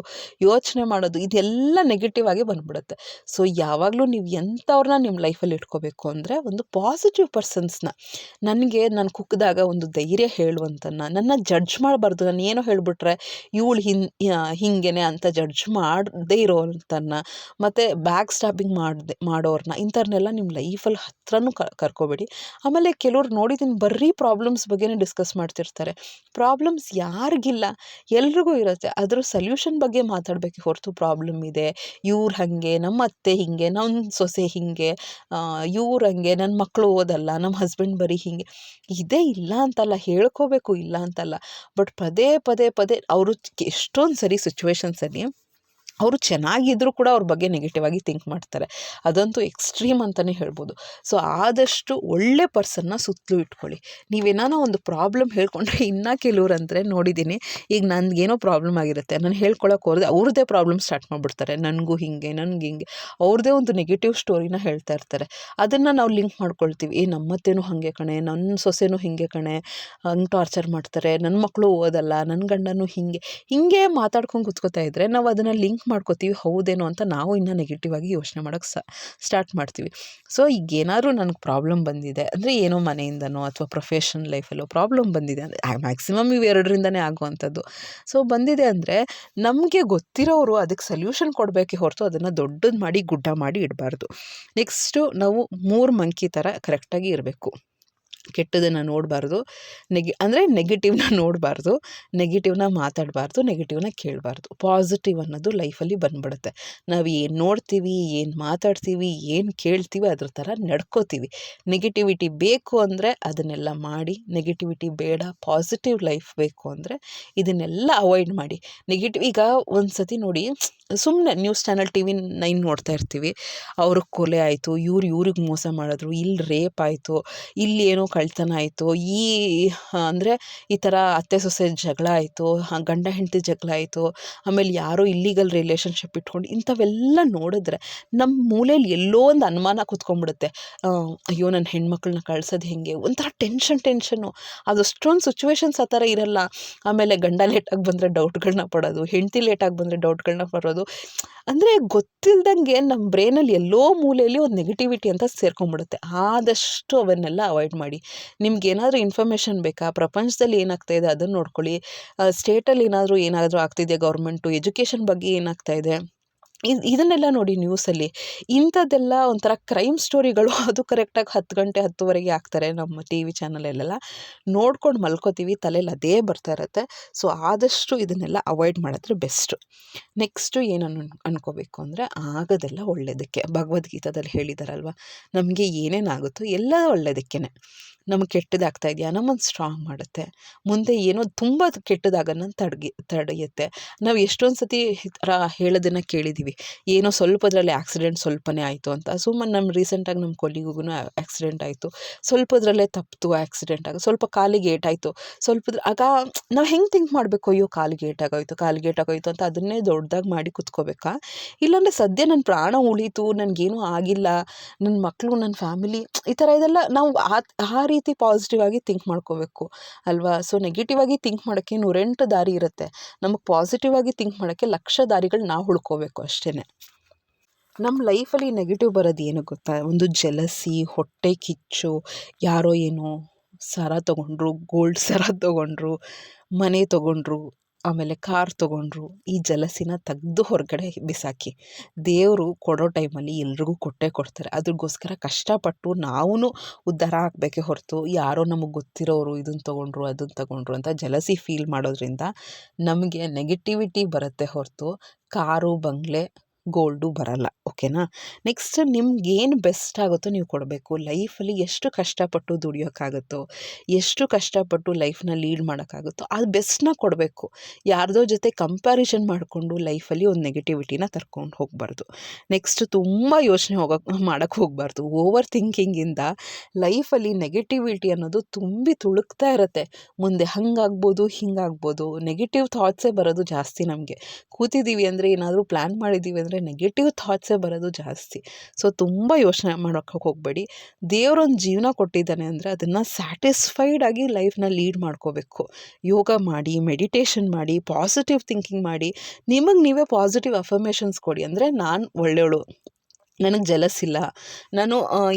ಯೋಚನೆ ಮಾಡೋದು ಇದೆಲ್ಲ ನೆಗೆಟಿವ್ ಆಗಿ ಬಂದ್ಬಿಡುತ್ತೆ. ಸೊ ಯಾವಾಗಲೂ ನೀವು ಎಂಥವ್ರನ್ನ ನಿಮ್ಮ ಲೈಫಲ್ಲಿ ಇಟ್ಕೋಬೇಕು ಅಂದರೆ ಒಂದು ಪಾಸಿಟಿವ್ ಪರ್ಸನ್ಸ್ನ ನನಗೆ ನಾನು ಕುಕ್ಕಿದಾಗ ಒಂದು ಧೈರ್ಯ ಹೇಳುವಂತನ್ನ, ನನ್ನ ಜಡ್ಜ್ ಮಾಡಬಾರ್ದು. ನಾನು ಏನೋ ಹೇಳಿಬಿಟ್ರೆ, ಇವಳು ಹೀಗೇನೆ ಅಂತ ಜಡ್ಜ್ ಮಾಡದೇ ಇರೋವಂಥನ್ನ ಮತ್ತು ಬ್ಯಾಕ್ ಸ್ಟಾಪಿಂಗ್ ಮಾಡದೆ, ಮಾಡೋರ್ನ ಇಂಥವ್ರನ್ನೆಲ್ಲ ನಿಮ್ಮ ಲೈಫಲ್ಲಿ ಹತ್ರನೂ ಕರ್ಕೋಬೇಡಿ. ಆಮೇಲೆ ಕೆಲವ್ರು ನೋಡಿದ್ದೀನಿ ಬರೀ ಪ್ರಾಬ್ಲಮ್ಸ್ ಬಗ್ಗೆನೇ ಡಿಸ್ಕಸ್ ಮಾಡ್ತಿರ್ತಾರೆ. ಪ್ರಾಬ್ಲಮ್ಸ್ ಯಾರಿಗಿಲ್ಲ, ಎಲ್ರಿಗೂ ಇರುತ್ತೆ. ಅದ್ರ ಸೊಲ್ಯೂಷನ್ ಬಗ್ಗೆ ಮಾತಾಡಬೇಕೆ ಹೊರತು ಪ್ರಾಬ್ಲಮ್ ಇದೆ. ಇವ್ರು ಹಾಗೆ ನಮ್ಮ ಅತ್ತೆ ಹೀಗೆ ನಮ್ಮ ಸೊಸೆ ಹೀಗೆ ಇವ್ರು ಹಂಗೆ ನನ್ನ ಮಕ್ಕಳು ಓದಲ್ಲ ನಮ್ಮ ಹಸ್ಬೆಂಡ್ ಬರೀ ಹೀಗೆ. ಇದೇ ಇಲ್ಲ ಅಂತಲ್ಲ ಹೇಳ್ಕೋಬೇಕು ಇಲ್ಲ ಅಂತಲ್ಲ. ಬಟ್ ಪದೇ ಪದೇ ಪದೇ ಅವರು ಎಷ್ಟೊಂದು ಸರಿ ಸಿಚುವೇಶನ್ಸಲ್ಲಿ ಅವರು ಚೆನ್ನಾಗಿದ್ದರೂ ಕೂಡ ಅವ್ರ ಬಗ್ಗೆ ನೆಗೆಟಿವ್ ಆಗಿ ಥಿಂಕ್ ಮಾಡ್ತಾರೆ. ಅದಂತೂ ಎಕ್ಸ್ಟ್ರೀಮ್ ಅಂತಲೇ ಹೇಳ್ಬೋದು. ಸೊ ಆದಷ್ಟು ಒಳ್ಳೆ ಪರ್ಸನ್ನ ಸುತ್ತಲೂ ಇಟ್ಕೊಳ್ಳಿ. ನೀವೇನಾನ ಒಂದು ಪ್ರಾಬ್ಲಮ್ ಹೇಳ್ಕೊಂಡ್ರೆ ಇನ್ನೂ ಕೆಲವ್ರು ಅಂದರೆ ನೋಡಿದ್ದೀನಿ, ಈಗ ನನಗೇನೋ ಪ್ರಾಬ್ಲಮ್ ಆಗಿರುತ್ತೆ. ನಾನು ಹೇಳ್ಕೊಳಕ್ಕೆ ಹೋದ್ರೆ ಅವ್ರದ್ದೇ ಪ್ರಾಬ್ಲಮ್ ಸ್ಟಾರ್ಟ್ ಮಾಡಿಬಿಡ್ತಾರೆ. ನನಗೂ ಹೀಗೆ, ನನಗೆ ಹಿಂಗೆ. ಅವ್ರದ್ದೇ ಒಂದು ನೆಗೆಟಿವ್ ಸ್ಟೋರಿನ ಹೇಳ್ತಾ ಇರ್ತಾರೆ. ಅದನ್ನು ನಾವು ಲಿಂಕ್ ಮಾಡ್ಕೊಳ್ತೀವಿ. ಏ ನಮ್ಮತ್ತೇನು ಹಾಗೆ ಕಣೆ ನನ್ನ ಸೊಸೆನೂ ಹೀಗೆ ಕಣೆ, ಹಂಗೆ ಟಾರ್ಚರ್ ಮಾಡ್ತಾರೆ ನನ್ನ ಮಕ್ಕಳು ಓದಲ್ಲ ನನ್ನ ಗಂಡನೂ ಹೀಗೆ. ಹೀಗೆ ಮಾತಾಡ್ಕೊಂಡು ಕುತ್ಕೋತಾ ಇದ್ದರೆ ನಾವು ಅದನ್ನು ಲಿಂಕ್ ಮಾಡ್ಕೋತೀವಿ, ಹೌದೇನೋ ಅಂತ ನಾವು ಇನ್ನೂ ನೆಗೆಟಿವ್ ಆಗಿ ಯೋಚನೆ ಮಾಡೋಕ್ಕೆ ಸ್ಟಾರ್ಟ್ ಮಾಡ್ತೀವಿ. ಸೊ ಈಗ ಏನಾದರೂ ನನಗೆ ಪ್ರಾಬ್ಲಮ್ ಬಂದಿದೆ, ಅಂದರೆ ಏನೋ ಮನೆಯಿಂದನೋ ಅಥವಾ ಪ್ರೊಫೆಷನ್ ಲೈಫಲ್ಲೋ ಪ್ರಾಬ್ಲಮ್ ಬಂದಿದೆ ಅಂದರೆ ಮ್ಯಾಕ್ಸಿಮಮ್ ಇವು ಎರಡರಿಂದನೇ ಆಗುವಂಥದ್ದು. ಸೊ ಬಂದಿದೆ ಅಂದರೆ ನಮಗೆ ಗೊತ್ತಿರೋರು ಅದಕ್ಕೆ ಸೊಲ್ಯೂಷನ್ ಕೊಡಬೇಕೆ ಹೊರತು ಅದನ್ನು ದೊಡ್ಡದು ಮಾಡಿ ಗುಡ್ಡ ಮಾಡಿ ಇಡಬಾರ್ದು. ನೆಕ್ಸ್ಟು ನಾವು ಮೂರು ಮಂಕಿ ಥರ ಕರೆಕ್ಟಾಗಿ ಇರಬೇಕು. ಕೆಟ್ಟದನ್ನು ನೋಡಬಾರ್ದು. ನೆಗೆ, ಅಂದರೆ ನೆಗೆಟಿವ್ನ ನೋಡಬಾರ್ದು. ನೆಗೆಟಿವ್ನ ಮಾತಾಡಬಾರ್ದು ನೆಗೆಟಿವ್ನ ಕೇಳಬಾರ್ದು. ಪಾಸಿಟಿವ್ ಅನ್ನೋದು ಲೈಫಲ್ಲಿ ಬಂದ್ಬಿಡುತ್ತೆ. ನಾವು ಏನು ನೋಡ್ತೀವಿ, ಏನು ಮಾತಾಡ್ತೀವಿ, ಏನು ಕೇಳ್ತೀವಿ ಅದ್ರ ಥರ ನಡ್ಕೋತೀವಿ. ನೆಗೆಟಿವಿಟಿ ಬೇಕು ಅಂದರೆ ಅದನ್ನೆಲ್ಲ ಮಾಡಿ ನೆಗೆಟಿವಿಟಿ ಬೇಡ ಪಾಸಿಟಿವ್ ಲೈಫ್ ಬೇಕು ಅಂದರೆ ಇದನ್ನೆಲ್ಲ ಅವಾಯ್ಡ್ ಮಾಡಿ. ನೆಗೆಟಿವ್ ಈಗ ಒಂದು ಸತಿ ನೋಡಿ ಸುಮ್ಮನೆ news channel T V nine ನೋಡ್ತಾ ಇರ್ತೀವಿ. ಅವ್ರಿಗೆ ಕೊಲೆ ಆಯಿತು, ಇವ್ರು ಇವ್ರಿಗೆ ಮೋಸ ಮಾಡಿದ್ರು ಇಲ್ಲಿ ರೇಪ್ ಆಯಿತು ಇಲ್ಲಿ ಏನೋ ಕಳ್ತನ ಆಯಿತು, ಈ, ಅಂದರೆ ಈ ಥರ ಅತ್ತೆ ಸೊಸೆ ಜಗಳ ಆಯಿತು ಗಂಡ ಹೆಂಡತಿ ಜಗಳ ಆಯಿತು, ಆಮೇಲೆ ಯಾರೋ ಇಲ್ಲೀಗಲ್ ರಿಲೇಷನ್ಶಿಪ್ ಇಟ್ಕೊಂಡು ಇಂಥವೆಲ್ಲ ನೋಡಿದ್ರೆ ನಮ್ಮ ಮೂಲೆಯಲ್ಲಿ ಎಲ್ಲೋ ಒಂದು ಅನುಮಾನ ಕೂತ್ಕೊಂಡ್ಬಿಡುತ್ತೆ. ಅಯ್ಯೋ ನನ್ನ ಹೆಣ್ಮಕ್ಳನ್ನ ಕಳ್ಸೋದು ಹೆಂಗೆ? ಒಂಥರ ಟೆನ್ಷನ್ ಟೆನ್ಷನ್ನು ಅಷ್ಟೊಂದು ಸಿಚುವೇಶನ್ಸ್ ಆ ಥರ ಇರಲ್ಲ. ಆಮೇಲೆ ಗಂಡ ಲೇಟಾಗಿ ಬಂದರೆ ಡೌಟ್ಗಳನ್ನ ಪಡೋದು, ಹೆಂಡತಿ ಲೇಟಾಗಿ ಬಂದರೆ ಡೌಟ್ಗಳನ್ನ ಪಡೋದು. ಅಂದರೆ ಗೊತ್ತಿಲ್ದಂಗೆ ನಮ್ಮ ಬ್ರೈನಲ್ಲಿ ಎಲ್ಲೋ ಮೂಲೆಯಲ್ಲಿ ಒಂದು ನೆಗೆಟಿವಿಟಿ ಅಂತ ಸೇರ್ಕೊಂಡ್ಬಿಡುತ್ತೆ. ಆದಷ್ಟು ಅವನ್ನೆಲ್ಲ ಅವಾಯ್ಡ್ ಮಾಡಿ. ನಿಮ್ಗೆ ಏನಾದರೂ ಇನ್ಫಾರ್ಮೇಷನ್ ಬೇಕಾ? ಪ್ರಪಂಚದಲ್ಲಿ ಏನಾಗ್ತಾ ಇದೆ? ಅದನ್ನು ನೋಡ್ಕೊಳ್ಳಿ. ಸ್ಟೇಟಲ್ಲಿ ಏನಾದರೂ ಏನಾದರೂ ಆಗ್ತಿದೆಯಾ ಗೌರ್ಮೆಂಟು ಎಜುಕೇಷನ್ ಬಗ್ಗೆ ಏನಾಗ್ತಾ ಇದೆ? ಇದು, ಇದನ್ನೆಲ್ಲ ನೋಡಿ ನ್ಯೂಸಲ್ಲಿ ಇಂಥದ್ದೆಲ್ಲ ಒಂಥರ ಕ್ರೈಮ್ ಸ್ಟೋರಿಗಳು ಅದು ಕರೆಕ್ಟಾಗಿ ಹತ್ತು ಗಂಟೆ ಹತ್ತುವರೆಗೆ ಹಾಕ್ತಾರೆ ನಮ್ಮ ಟಿ ವಿ ಚಾನಲಲ್ಲೆಲ್ಲ ನೋಡ್ಕೊಂಡು ಮಲ್ಕೋತೀವಿ ತಲೆಯಲ್ಲಿ ಅದೇ ಬರ್ತಾ ಇರುತ್ತೆ. ಸೊ ಆದಷ್ಟು ಇದನ್ನೆಲ್ಲ ಅವಾಯ್ಡ್ ಮಾಡಿದ್ರೆ ಬೆಸ್ಟು ನೆಕ್ಸ್ಟು ಏನನ್ನು ಅನ್, ಅನ್ಕೋಬೇಕು ಅಂದರೆ ಆಗೋದೆಲ್ಲ ಒಳ್ಳೆಯದಕ್ಕೆ ಭಗವದ್ಗೀತಾದಲ್ಲಿ ಹೇಳಿದಾರಲ್ವ, ನಮಗೆ ಏನೇನಾಗುತ್ತೋ ಎಲ್ಲ ಒಳ್ಳೆಯದಕ್ಕೇ ನಮಗೆ ಕೆಟ್ಟದಾಗ್ತಾ ಇದೆಯಾ ನಮ್ಮನ್ನು ಸ್ಟ್ರಾಂಗ್ ಮಾಡುತ್ತೆ. ಮುಂದೆ ಏನೋ ತುಂಬ ಕೆಟ್ಟದಾಗೋನ್ನ ತಡಗಿ, ತಡೆಯುತ್ತೆ. ನಾವು ಎಷ್ಟೊಂದು ಸತಿ ಥರ ಹೇಳೋದನ್ನು ಕೇಳಿದ್ದೀವಿ ಏನೋ ಸ್ವಲ್ಪದ್ರಲ್ಲಿ ಆಕ್ಸಿಡೆಂಟ್ ಸ್ವಲ್ಪನೇ ಆಯಿತು ಅಂತ. ಸುಮ್ಮನೆ ನಮ್ಮ ರೀಸೆಂಟಾಗಿ ನಮ್ಮ ಕೊಲ್ಲಿಗೂ ಆಕ್ಸಿಡೆಂಟ್ ಆಯಿತು. ಸ್ವಲ್ಪದ್ರಲ್ಲೇ ತಪ್ಪಿತು ಆಕ್ಸಿಡೆಂಟ್ ಆಗ. ಸ್ವಲ್ಪ ಕಾಲಿಗೆ ಏಟಾಯಿತು ಸ್ವಲ್ಪ ಆಗ ನಾವು ಹೆಂಗೆ ಥಿಂಕ್ ಮಾಡಬೇಕು? ಅಯ್ಯೋ, ಕಾಲಿಗೆ ಏಟಾಗೋಯ್ತು ಕಾಲಿಗೆ ಏಟಾಗೋಯ್ತು ಅಂತ ಅದನ್ನೇ ದೊಡ್ಡದಾಗಿ ಮಾಡಿ ಕುತ್ಕೋಬೇಕಾ? ಇಲ್ಲಾಂದರೆ ಸದ್ಯ ನನ್ನ ಪ್ರಾಣ ಉಳೀತು, ನನಗೇನೂ ಆಗಿಲ್ಲ ನನ್ನ ಮಕ್ಕಳು ನನ್ನ ಫ್ಯಾಮಿಲಿ ಈ ಥರ ಇದೆಲ್ಲ ನಾವು ಆ ಆ ರೀತಿ ಪಾಸಿಟಿವ್ ಆಗಿ ಥಿಂಕ್ ಮಾಡ್ಕೋಬೇಕು. ಅಲ್ವಾ? ಸೊ ನೆಗೆಟಿವ್ ಆಗಿ ಥಿಂಕ್ ಮಾಡೋಕ್ಕೆ ನೂರೆಂಟು ದಾರಿ ಇರುತ್ತೆ. ನಮಗೆ ಪಾಸಿಟಿವ್ ಆಗಿ ಥಿಂಕ್ ಮಾಡೋಕ್ಕೆ ಲಕ್ಷ ದಾರಿಗಳು ನಾವು ಹುಡ್ಕೋಬೇಕು ಅಷ್ಟೇ. ನಮ್ಮ ಲೈಫಲ್ಲಿ ನೆಗೆಟಿವ್ ಬರೋದು ಏನು ಗೊತ್ತಾ? ಒಂದು ಜಲಸಿ ಹೊಟ್ಟೆ ಕಿಚ್ಚು, ಯಾರೋ ಏನೋ ಸರ ತೊಗೊಂಡ್ರು ಗೋಲ್ಡ್ ಸರ ತೊಗೊಂಡ್ರು, ಮನೆ ತೊಗೊಂಡ್ರು. ಆಮೇಲೆ ಕಾರ್ ತೊಗೊಂಡ್ರು, ಈ ಜಲಸಿನ ತೆಗ್ದು ಹೊರಗಡೆ ಬಿಸಾಕಿ. ದೇವರು ಕೊಡೋ ಟೈಮಲ್ಲಿ ಎಲ್ರಿಗೂ ಕೊಟ್ಟೇ ಕೊಡ್ತಾರೆ. ಅದಕ್ಕೋಸ್ಕರ ಕಷ್ಟಪಟ್ಟು ನಾವೂ ಉದ್ಧಾರ ಆಗಬೇಕೇ ಹೊರತು, ಯಾರೋ ನಮಗೆ ಗೊತ್ತಿರೋರು ಇದನ್ನು ತೊಗೊಂಡ್ರು ಅದನ್ನು ತೊಗೊಂಡ್ರು ಅಂತ ಜಲಸಿ ಫೀಲ್ ಮಾಡೋದ್ರಿಂದ ನಮಗೆ ನೆಗೆಟಿವಿಟಿ ಬರುತ್ತೆ ಹೊರತು, ಕಾರು, ಬಂಗಲೆ ಗೋಲ್ಡು ಬರಲ್ಲ ಓಕೆನಾ ನೆಕ್ಸ್ಟ್ ನಿಮ್ಗೇನು ಬೆಸ್ಟ್ ಆಗುತ್ತೋ ನೀವು ಕೊಡಬೇಕು. ಲೈಫಲ್ಲಿ ಎಷ್ಟು ಕಷ್ಟಪಟ್ಟು ದುಡಿಯೋಕ್ಕಾಗುತ್ತೋ ಎಷ್ಟು ಕಷ್ಟಪಟ್ಟು ಲೈಫ್ನ ಲೀಡ್ ಮಾಡೋಕ್ಕಾಗುತ್ತೋ ಅದು ಬೆಸ್ಟ್ನ ಕೊಡಬೇಕು. ಯಾರ್ದೋ ಜೊತೆ ಕಂಪ್ಯಾರಿಸನ್ ಮಾಡಿಕೊಂಡು ಲೈಫಲ್ಲಿ ಒಂದು ನೆಗೆಟಿವಿಟಿನ ತರ್ಕೊಂಡು ಹೋಗಬಾರ್ದು. ನೆಕ್ಸ್ಟ್ ತುಂಬ ಯೋಚನೆ ಹೋಗೋಕೆ ಮಾಡೋಕ್ಕೆ ಹೋಗಬಾರ್ದು. ಓವರ್ ಥಿಂಕಿಂಗಿಂದ ಲೈಫಲ್ಲಿ ನೆಗೆಟಿವಿಟಿ ಅನ್ನೋದು ತುಂಬಿ ತುಳುಕ್ತಾ ಇರುತ್ತೆ. ಮುಂದೆ ಹಂಗಾಗ್ಬೋದು, ಹಿಂಗಾಗ್ಬೋದು ನೆಗೆಟಿವ್ ಥಾಟ್ಸೇ ಬರೋದು ಜಾಸ್ತಿ ನಮಗೆ. ಕೂತಿದ್ದೀವಿ ಅಂದರೆ ಏನಾದರೂ ಪ್ಲ್ಯಾನ್ ಮಾಡಿದ್ದೀವಿ ಅಂದರೆ ನೆಗೆಟಿವ್ ಥಾಟ್ಸೇ ಬರೋದು ಜಾಸ್ತಿ. ಸೊ ತುಂಬ ಯೋಚನೆ ಮಾಡೋಕ್ಕೆ ಹೋಗಬೇಡಿ. ದೇವರೊಂದು ಜೀವನ ಕೊಟ್ಟಿದ್ದಾನೆ ಅಂದರೆ ಅದನ್ನು ಸ್ಯಾಟಿಸ್ಫೈಡ್ ಆಗಿ ಲೈಫ್ನ ಲೀಡ್ ಮಾಡ್ಕೋಬೇಕು. ಯೋಗ ಮಾಡಿ ಮೆಡಿಟೇಷನ್ ಮಾಡಿ ಪಾಸಿಟಿವ್ ಥಿಂಕಿಂಗ್ ಮಾಡಿ, ನಿಮಗೆ ನೀವೇ ಪಾಸಿಟಿವ್ ಅಫರ್ಮೇಷನ್ಸ್ ಕೊಡಿ ಅಂದರೆ ನಾನು ಒಳ್ಳೆಯವಳು ನನಗೆ ಜಲಸಿಲ್ಲ. ನಾನು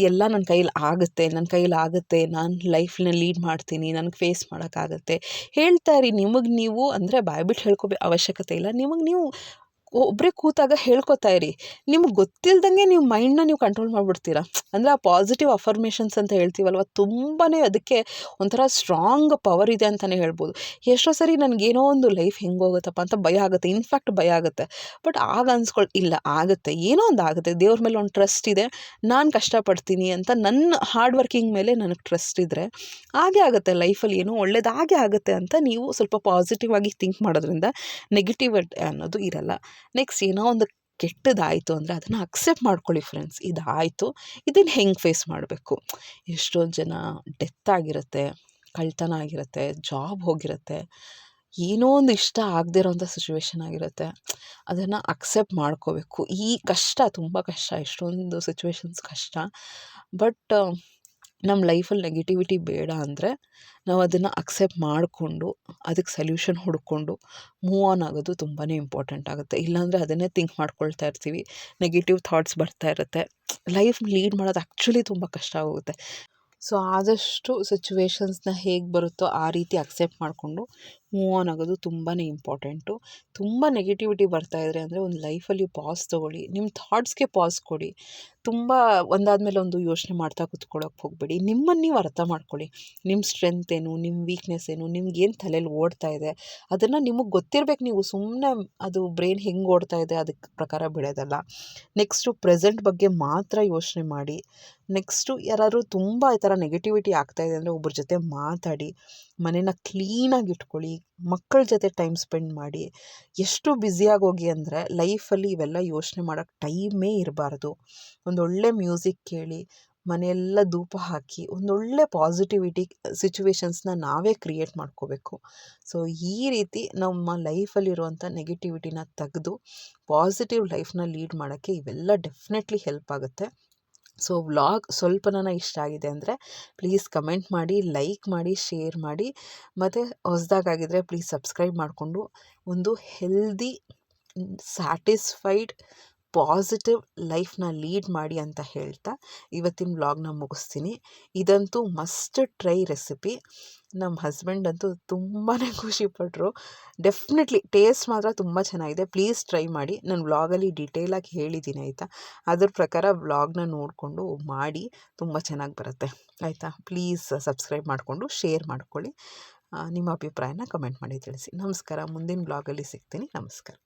ಎಲ್ಲ ನನ್ನ ಕೈಯಲ್ಲಿ ಆಗುತ್ತೆ ನನ್ನ ಕೈಯಲ್ಲಿ ಆಗುತ್ತೆ, ನಾನು ಲೈಫ್ನ ಲೀಡ್ ಮಾಡ್ತೀನಿ, ನನಗೆ ಫೇಸ್ ಮಾಡೋಕ್ಕಾಗತ್ತೆ ಹೇಳ್ತಾ ಇರಿ, ನಿಮಗೆ ನೀವು ಅಂದರೆ ಬಾಯ್ಬಿಟ್ಟು ಹೇಳ್ಕೊಬೇ ಅವಶ್ಯಕತೆ ಇಲ್ಲ. ನಿಮಗೆ ನೀವು ಒಬ್ಬರೇ ಕೂತಾಗ ಹೇಳ್ಕೊತಾ ಇರಿ. ನಿಮ್ಗೆ ಗೊತ್ತಿಲ್ದಂಗೆ ನೀವು ಮೈಂಡ್ನ ನೀವು ಕಂಟ್ರೋಲ್ ಮಾಡಿಬಿಡ್ತೀರ? ಅಂದರೆ ಆ ಪಾಸಿಟಿವ್ ಅಫರ್ಮೇಷನ್ಸ್ ಅಂತ ಹೇಳ್ತೀವಲ್ವ? ತುಂಬಾ ಅದಕ್ಕೆ ಒಂಥರ ಸ್ಟ್ರಾಂಗ್ ಪವರ್ ಇದೆ ಅಂತಲೇ ಹೇಳ್ಬೋದು. ಎಷ್ಟೋ ಸರಿ ನನಗೇನೋ ಒಂದು ಲೈಫ್ ಹೆಂಗೆ ಹೋಗುತ್ತಪ್ಪ ಅಂತ ಭಯ ಆಗುತ್ತೆ. ಇನ್ಫ್ಯಾಕ್ಟ್ ಭಯ ಆಗುತ್ತೆ. ಬಟ್ ಆಗ ಅನ್ಸ್ಕೊಳ್, ಇಲ್ಲ, ಆಗುತ್ತೆ. ಏನೋ ಒಂದು ಆಗುತ್ತೆ. ದೇವ್ರ ಮೇಲೆ ಒಂದು ಟ್ರಸ್ಟ್ ಇದೆ. ನಾನು ಕಷ್ಟಪಡ್ತೀನಿ ಅಂತ ನನ್ನ ಹಾರ್ಡ್ ವರ್ಕಿಂಗ್ ಮೇಲೆ ನನಗೆ ಟ್ರಸ್ಟ್ ಇದ್ದರೆ ಹಾಗೆ ಆಗುತ್ತೆ. ಲೈಫಲ್ಲಿ ಏನೋ ಒಳ್ಳೇದಾಗೆ ಆಗುತ್ತೆ ಅಂತ ನೀವು ಸ್ವಲ್ಪ ಪಾಸಿಟಿವ್ ಆಗಿ ಥಿಂಕ್ ಮಾಡೋದ್ರಿಂದ ನೆಗೆಟಿವ್ ಅನ್ನೋದು ಇರಲ್ಲ. ನೆಕ್ಸ್ಟ್ ಏನೋ ಒಂದು ಕೆಟ್ಟದಾಯಿತು ಅಂದರೆ ಅದನ್ನು ಅಕ್ಸೆಪ್ಟ್ ಮಾಡ್ಕೊಳ್ಳಿ ಫ್ರೆಂಡ್ಸ್ ಇದಾಯಿತು. ಇದನ್ನು ಹೆಂಗೆ ಫೇಸ್ ಮಾಡಬೇಕು? ಎಷ್ಟೊಂದು ಜನ ಡೆತ್ ಆಗಿರುತ್ತೆ ಕಳ್ತನ ಆಗಿರುತ್ತೆ ಜಾಬ್ ಹೋಗಿರುತ್ತೆ, ಏನೋ ಒಂದು ಇಷ್ಟ ಆಗದೇ ಇರೋಂಥ ಸಿಚುವೇಶನ್ ಆಗಿರುತ್ತೆ. ಅದನ್ನು ಅಕ್ಸೆಪ್ಟ್ ಮಾಡ್ಕೋಬೇಕು. ಈ ಕಷ್ಟ, ತುಂಬ ಕಷ್ಟ. ಎಷ್ಟೊಂದು ಸಿಚುವೇಶನ್ಸ್ ಕಷ್ಟ. ಬಟ್ ನಮ್ಮ ಲೈಫಲ್ಲಿ ನೆಗೆಟಿವಿಟಿ ಬೇಡ ಅಂದರೆ ನಾವು ಅದನ್ನು ಅಕ್ಸೆಪ್ಟ್ ಮಾಡಿಕೊಂಡು ಅದಕ್ಕೆ ಸಲ್ಯೂಷನ್ ಹುಡ್ಕೊಂಡು ಮೂವ್ ಆನ್ ಆಗೋದು ತುಂಬಾ ಇಂಪಾರ್ಟೆಂಟ್ ಆಗುತ್ತೆ. ಇಲ್ಲಾಂದರೆ ಅದನ್ನೇ ಥಿಂಕ್ ಮಾಡ್ಕೊಳ್ತಾ ಇರ್ತೀವಿ. ನೆಗೆಟಿವ್ ಥಾಟ್ಸ್ ಬರ್ತಾ ಇರುತ್ತೆ. ಲೈಫ್ ಲೀಡ್ ಮಾಡೋದು ಆ್ಯಕ್ಚುಲಿ ತುಂಬ ಕಷ್ಟ ಆಗುತ್ತೆ ಸೊ ಆದಷ್ಟು ಸಿಚುವೇಶನ್ಸ್ನ ಹೇಗೆ ಬರುತ್ತೋ ಆ ರೀತಿ ಅಕ್ಸೆಪ್ಟ್ ಮಾಡಿಕೊಂಡು ಮೂವ್ ಆನ್ ಆಗೋದು ತುಂಬಾ ಇಂಪಾರ್ಟೆಂಟು ತುಂಬ ನೆಗೆಟಿವಿಟಿ ಬರ್ತಾ ಇದ್ರೆ ಅಂದರೆ ಒಂದು ಲೈಫಲ್ಲಿ ಪಾಸ್ ತೊಗೊಳ್ಳಿ. ನಿಮ್ಮ ಥಾಟ್ಸ್ಗೆ ಪಾಸ್ ಕೊಡಿ. ತುಂಬ ಒಂದಾದಮೇಲೆ ಒಂದು ಯೋಚನೆ ಮಾಡ್ತಾ ಕುತ್ಕೊಳ್ಳೋಕೆ ಹೋಗಬೇಡಿ. ನಿಮ್ಮನ್ನು ನೀವು ಅರ್ಥ ಮಾಡ್ಕೊಳ್ಳಿ. ನಿಮ್ಮ ಸ್ಟ್ರೆಂತ್ ಏನು ನಿಮ್ಮ ವೀಕ್ನೆಸ್ ಏನು ನಿಮ್ಗೇನು ತಲೆಯಲ್ಲಿ ಓಡ್ತಾ ಇದೆ, ಅದನ್ನು ನಿಮಗೆ ಗೊತ್ತಿರ್ಬೇಕು ನೀವು ಸುಮ್ಮನೆ ಅದು ಬ್ರೈನ್ ಹೆಂಗೆ ಓಡ್ತಾ ಇದೆ ಅದಕ್ಕೆ ಪ್ರಕಾರ ಬಿಡೋದಲ್ಲ. ನೆಕ್ಸ್ಟು ಪ್ರೆಸೆಂಟ್ ಬಗ್ಗೆ ಮಾತ್ರ ಯೋಚನೆ ಮಾಡಿ. ನೆಕ್ಸ್ಟು ಯಾರಾದರೂ ತುಂಬ ಈ ಥರ ನೆಗೆಟಿವಿಟಿ ಆಗ್ತಾಯಿದೆ ಅಂದರೆ ಒಬ್ಬರ ಜೊತೆ ಮಾತಾಡಿ. ಮನೇನ ಕ್ಲೀನಾಗಿ ಇಟ್ಕೊಳ್ಳಿ ಮಕ್ಕಳ ಜೊತೆ ಟೈಮ್ ಸ್ಪೆಂಡ್ ಮಾಡಿ. ಎಷ್ಟು ಬ್ಯುಸಿಯಾಗಿ ಹೋಗಿ ಅಂದರೆ ಲೈಫಲ್ಲಿ ಇವೆಲ್ಲ ಯೋಚನೆ ಮಾಡೋಕ್ಕೆ ಟೈಮೇ ಇರಬಾರ್ದು. ಒಂದೊಳ್ಳೆ ಮ್ಯೂಸಿಕ್ ಕೇಳಿ, ಮನೆಯೆಲ್ಲ ಧೂಪ ಹಾಕಿ, ಒಂದೊಳ್ಳೆ ಪಾಸಿಟಿವಿಟಿ ಸಿಚುವೇಶನ್ಸ್ನ ನಾವೇ ಕ್ರಿಯೇಟ್ ಮಾಡ್ಕೋಬೇಕು. ಸೊ, ಈ ರೀತಿ ನಮ್ಮ ಲೈಫಲ್ಲಿರುವಂಥ ನೆಗೆಟಿವಿಟಿನ ತೆಗೆದು, ಪಾಸಿಟಿವ್ ಲೈಫ್ನ ಲೀಡ್ ಮಾಡೋಕ್ಕೆ ಇವೆಲ್ಲ ಡೆಫಿನೆಟ್ಲಿ ಹೆಲ್ಪ್ ಆಗುತ್ತೆ. ಸೊ ವ್ಲಾಗ್ ಸ್ವಲ್ಪನ ಇಷ್ಟ ಆಗಿದೆ ಅಂದರೆ ಪ್ಲೀಸ್ ಕಮೆಂಟ್ ಮಾಡಿ, ಲೈಕ್ ಮಾಡಿ, ಶೇರ್ ಮಾಡಿ. ಮತ್ತು ಹೊಸ್ದಾಗಿದ್ದರೆ ಪ್ಲೀಸ್ ಸಬ್ಸ್ಕ್ರೈಬ್ ಮಾಡಿಕೊಂಡು. ಒಂದು ಹೆಲ್ದಿ, ಸ್ಯಾಟಿಸ್ಫೈಡ್, ಪಾಸಿಟಿವ್ ಲೈಫ್ನ ಲೀಡ್ ಮಾಡಿ ಅಂತ ಹೇಳ್ತಾ ಇವತ್ತಿನ ವ್ಲಾಗ್ನ ಮುಗಿಸ್ತೀನಿ. ಇದಂತೂ ಮಸ್ಟ್ ಟ್ರೈ ರೆಸಿಪಿ. ನಮ್ಮ ಹಸ್ಬೆಂಡ್ ಅಂತೂ ತುಂಬಾ ಖುಷಿಪಟ್ಟರು ಡೆಫಿನೆಟ್ಲಿ ಟೇಸ್ಟ್ ಮಾತ್ರ ತುಂಬ ಚೆನ್ನಾಗಿದೆ. ಪ್ಲೀಸ್ ಟ್ರೈ ಮಾಡಿ. ನಾನು ವ್ಲಾಗಲ್ಲಿ ಡೀಟೇಲಾಗಿ ಹೇಳಿದ್ದೀನಿ ಆಯಿತಾ? ಅದ್ರ ಪ್ರಕಾರ ವ್ಲಾಗ್ನ ನೋಡಿಕೊಂಡು ಮಾಡಿ. ತುಂಬ ಚೆನ್ನಾಗಿ ಬರುತ್ತೆ, ಆಯಿತಾ? ಪ್ಲೀಸ್ ಸಬ್ಸ್ಕ್ರೈಬ್ ಮಾಡಿಕೊಂಡು, ಶೇರ್ ಮಾಡ್ಕೊಳ್ಳಿ. ನಿಮ್ಮ ಅಭಿಪ್ರಾಯನ ಕಮೆಂಟ್ ಮಾಡಿ ತಿಳಿಸಿ. ನಮಸ್ಕಾರ. ಮುಂದಿನ ವ್ಲಾಗಲ್ಲಿ ಸಿಗ್ತೀನಿ. ನಮಸ್ಕಾರ.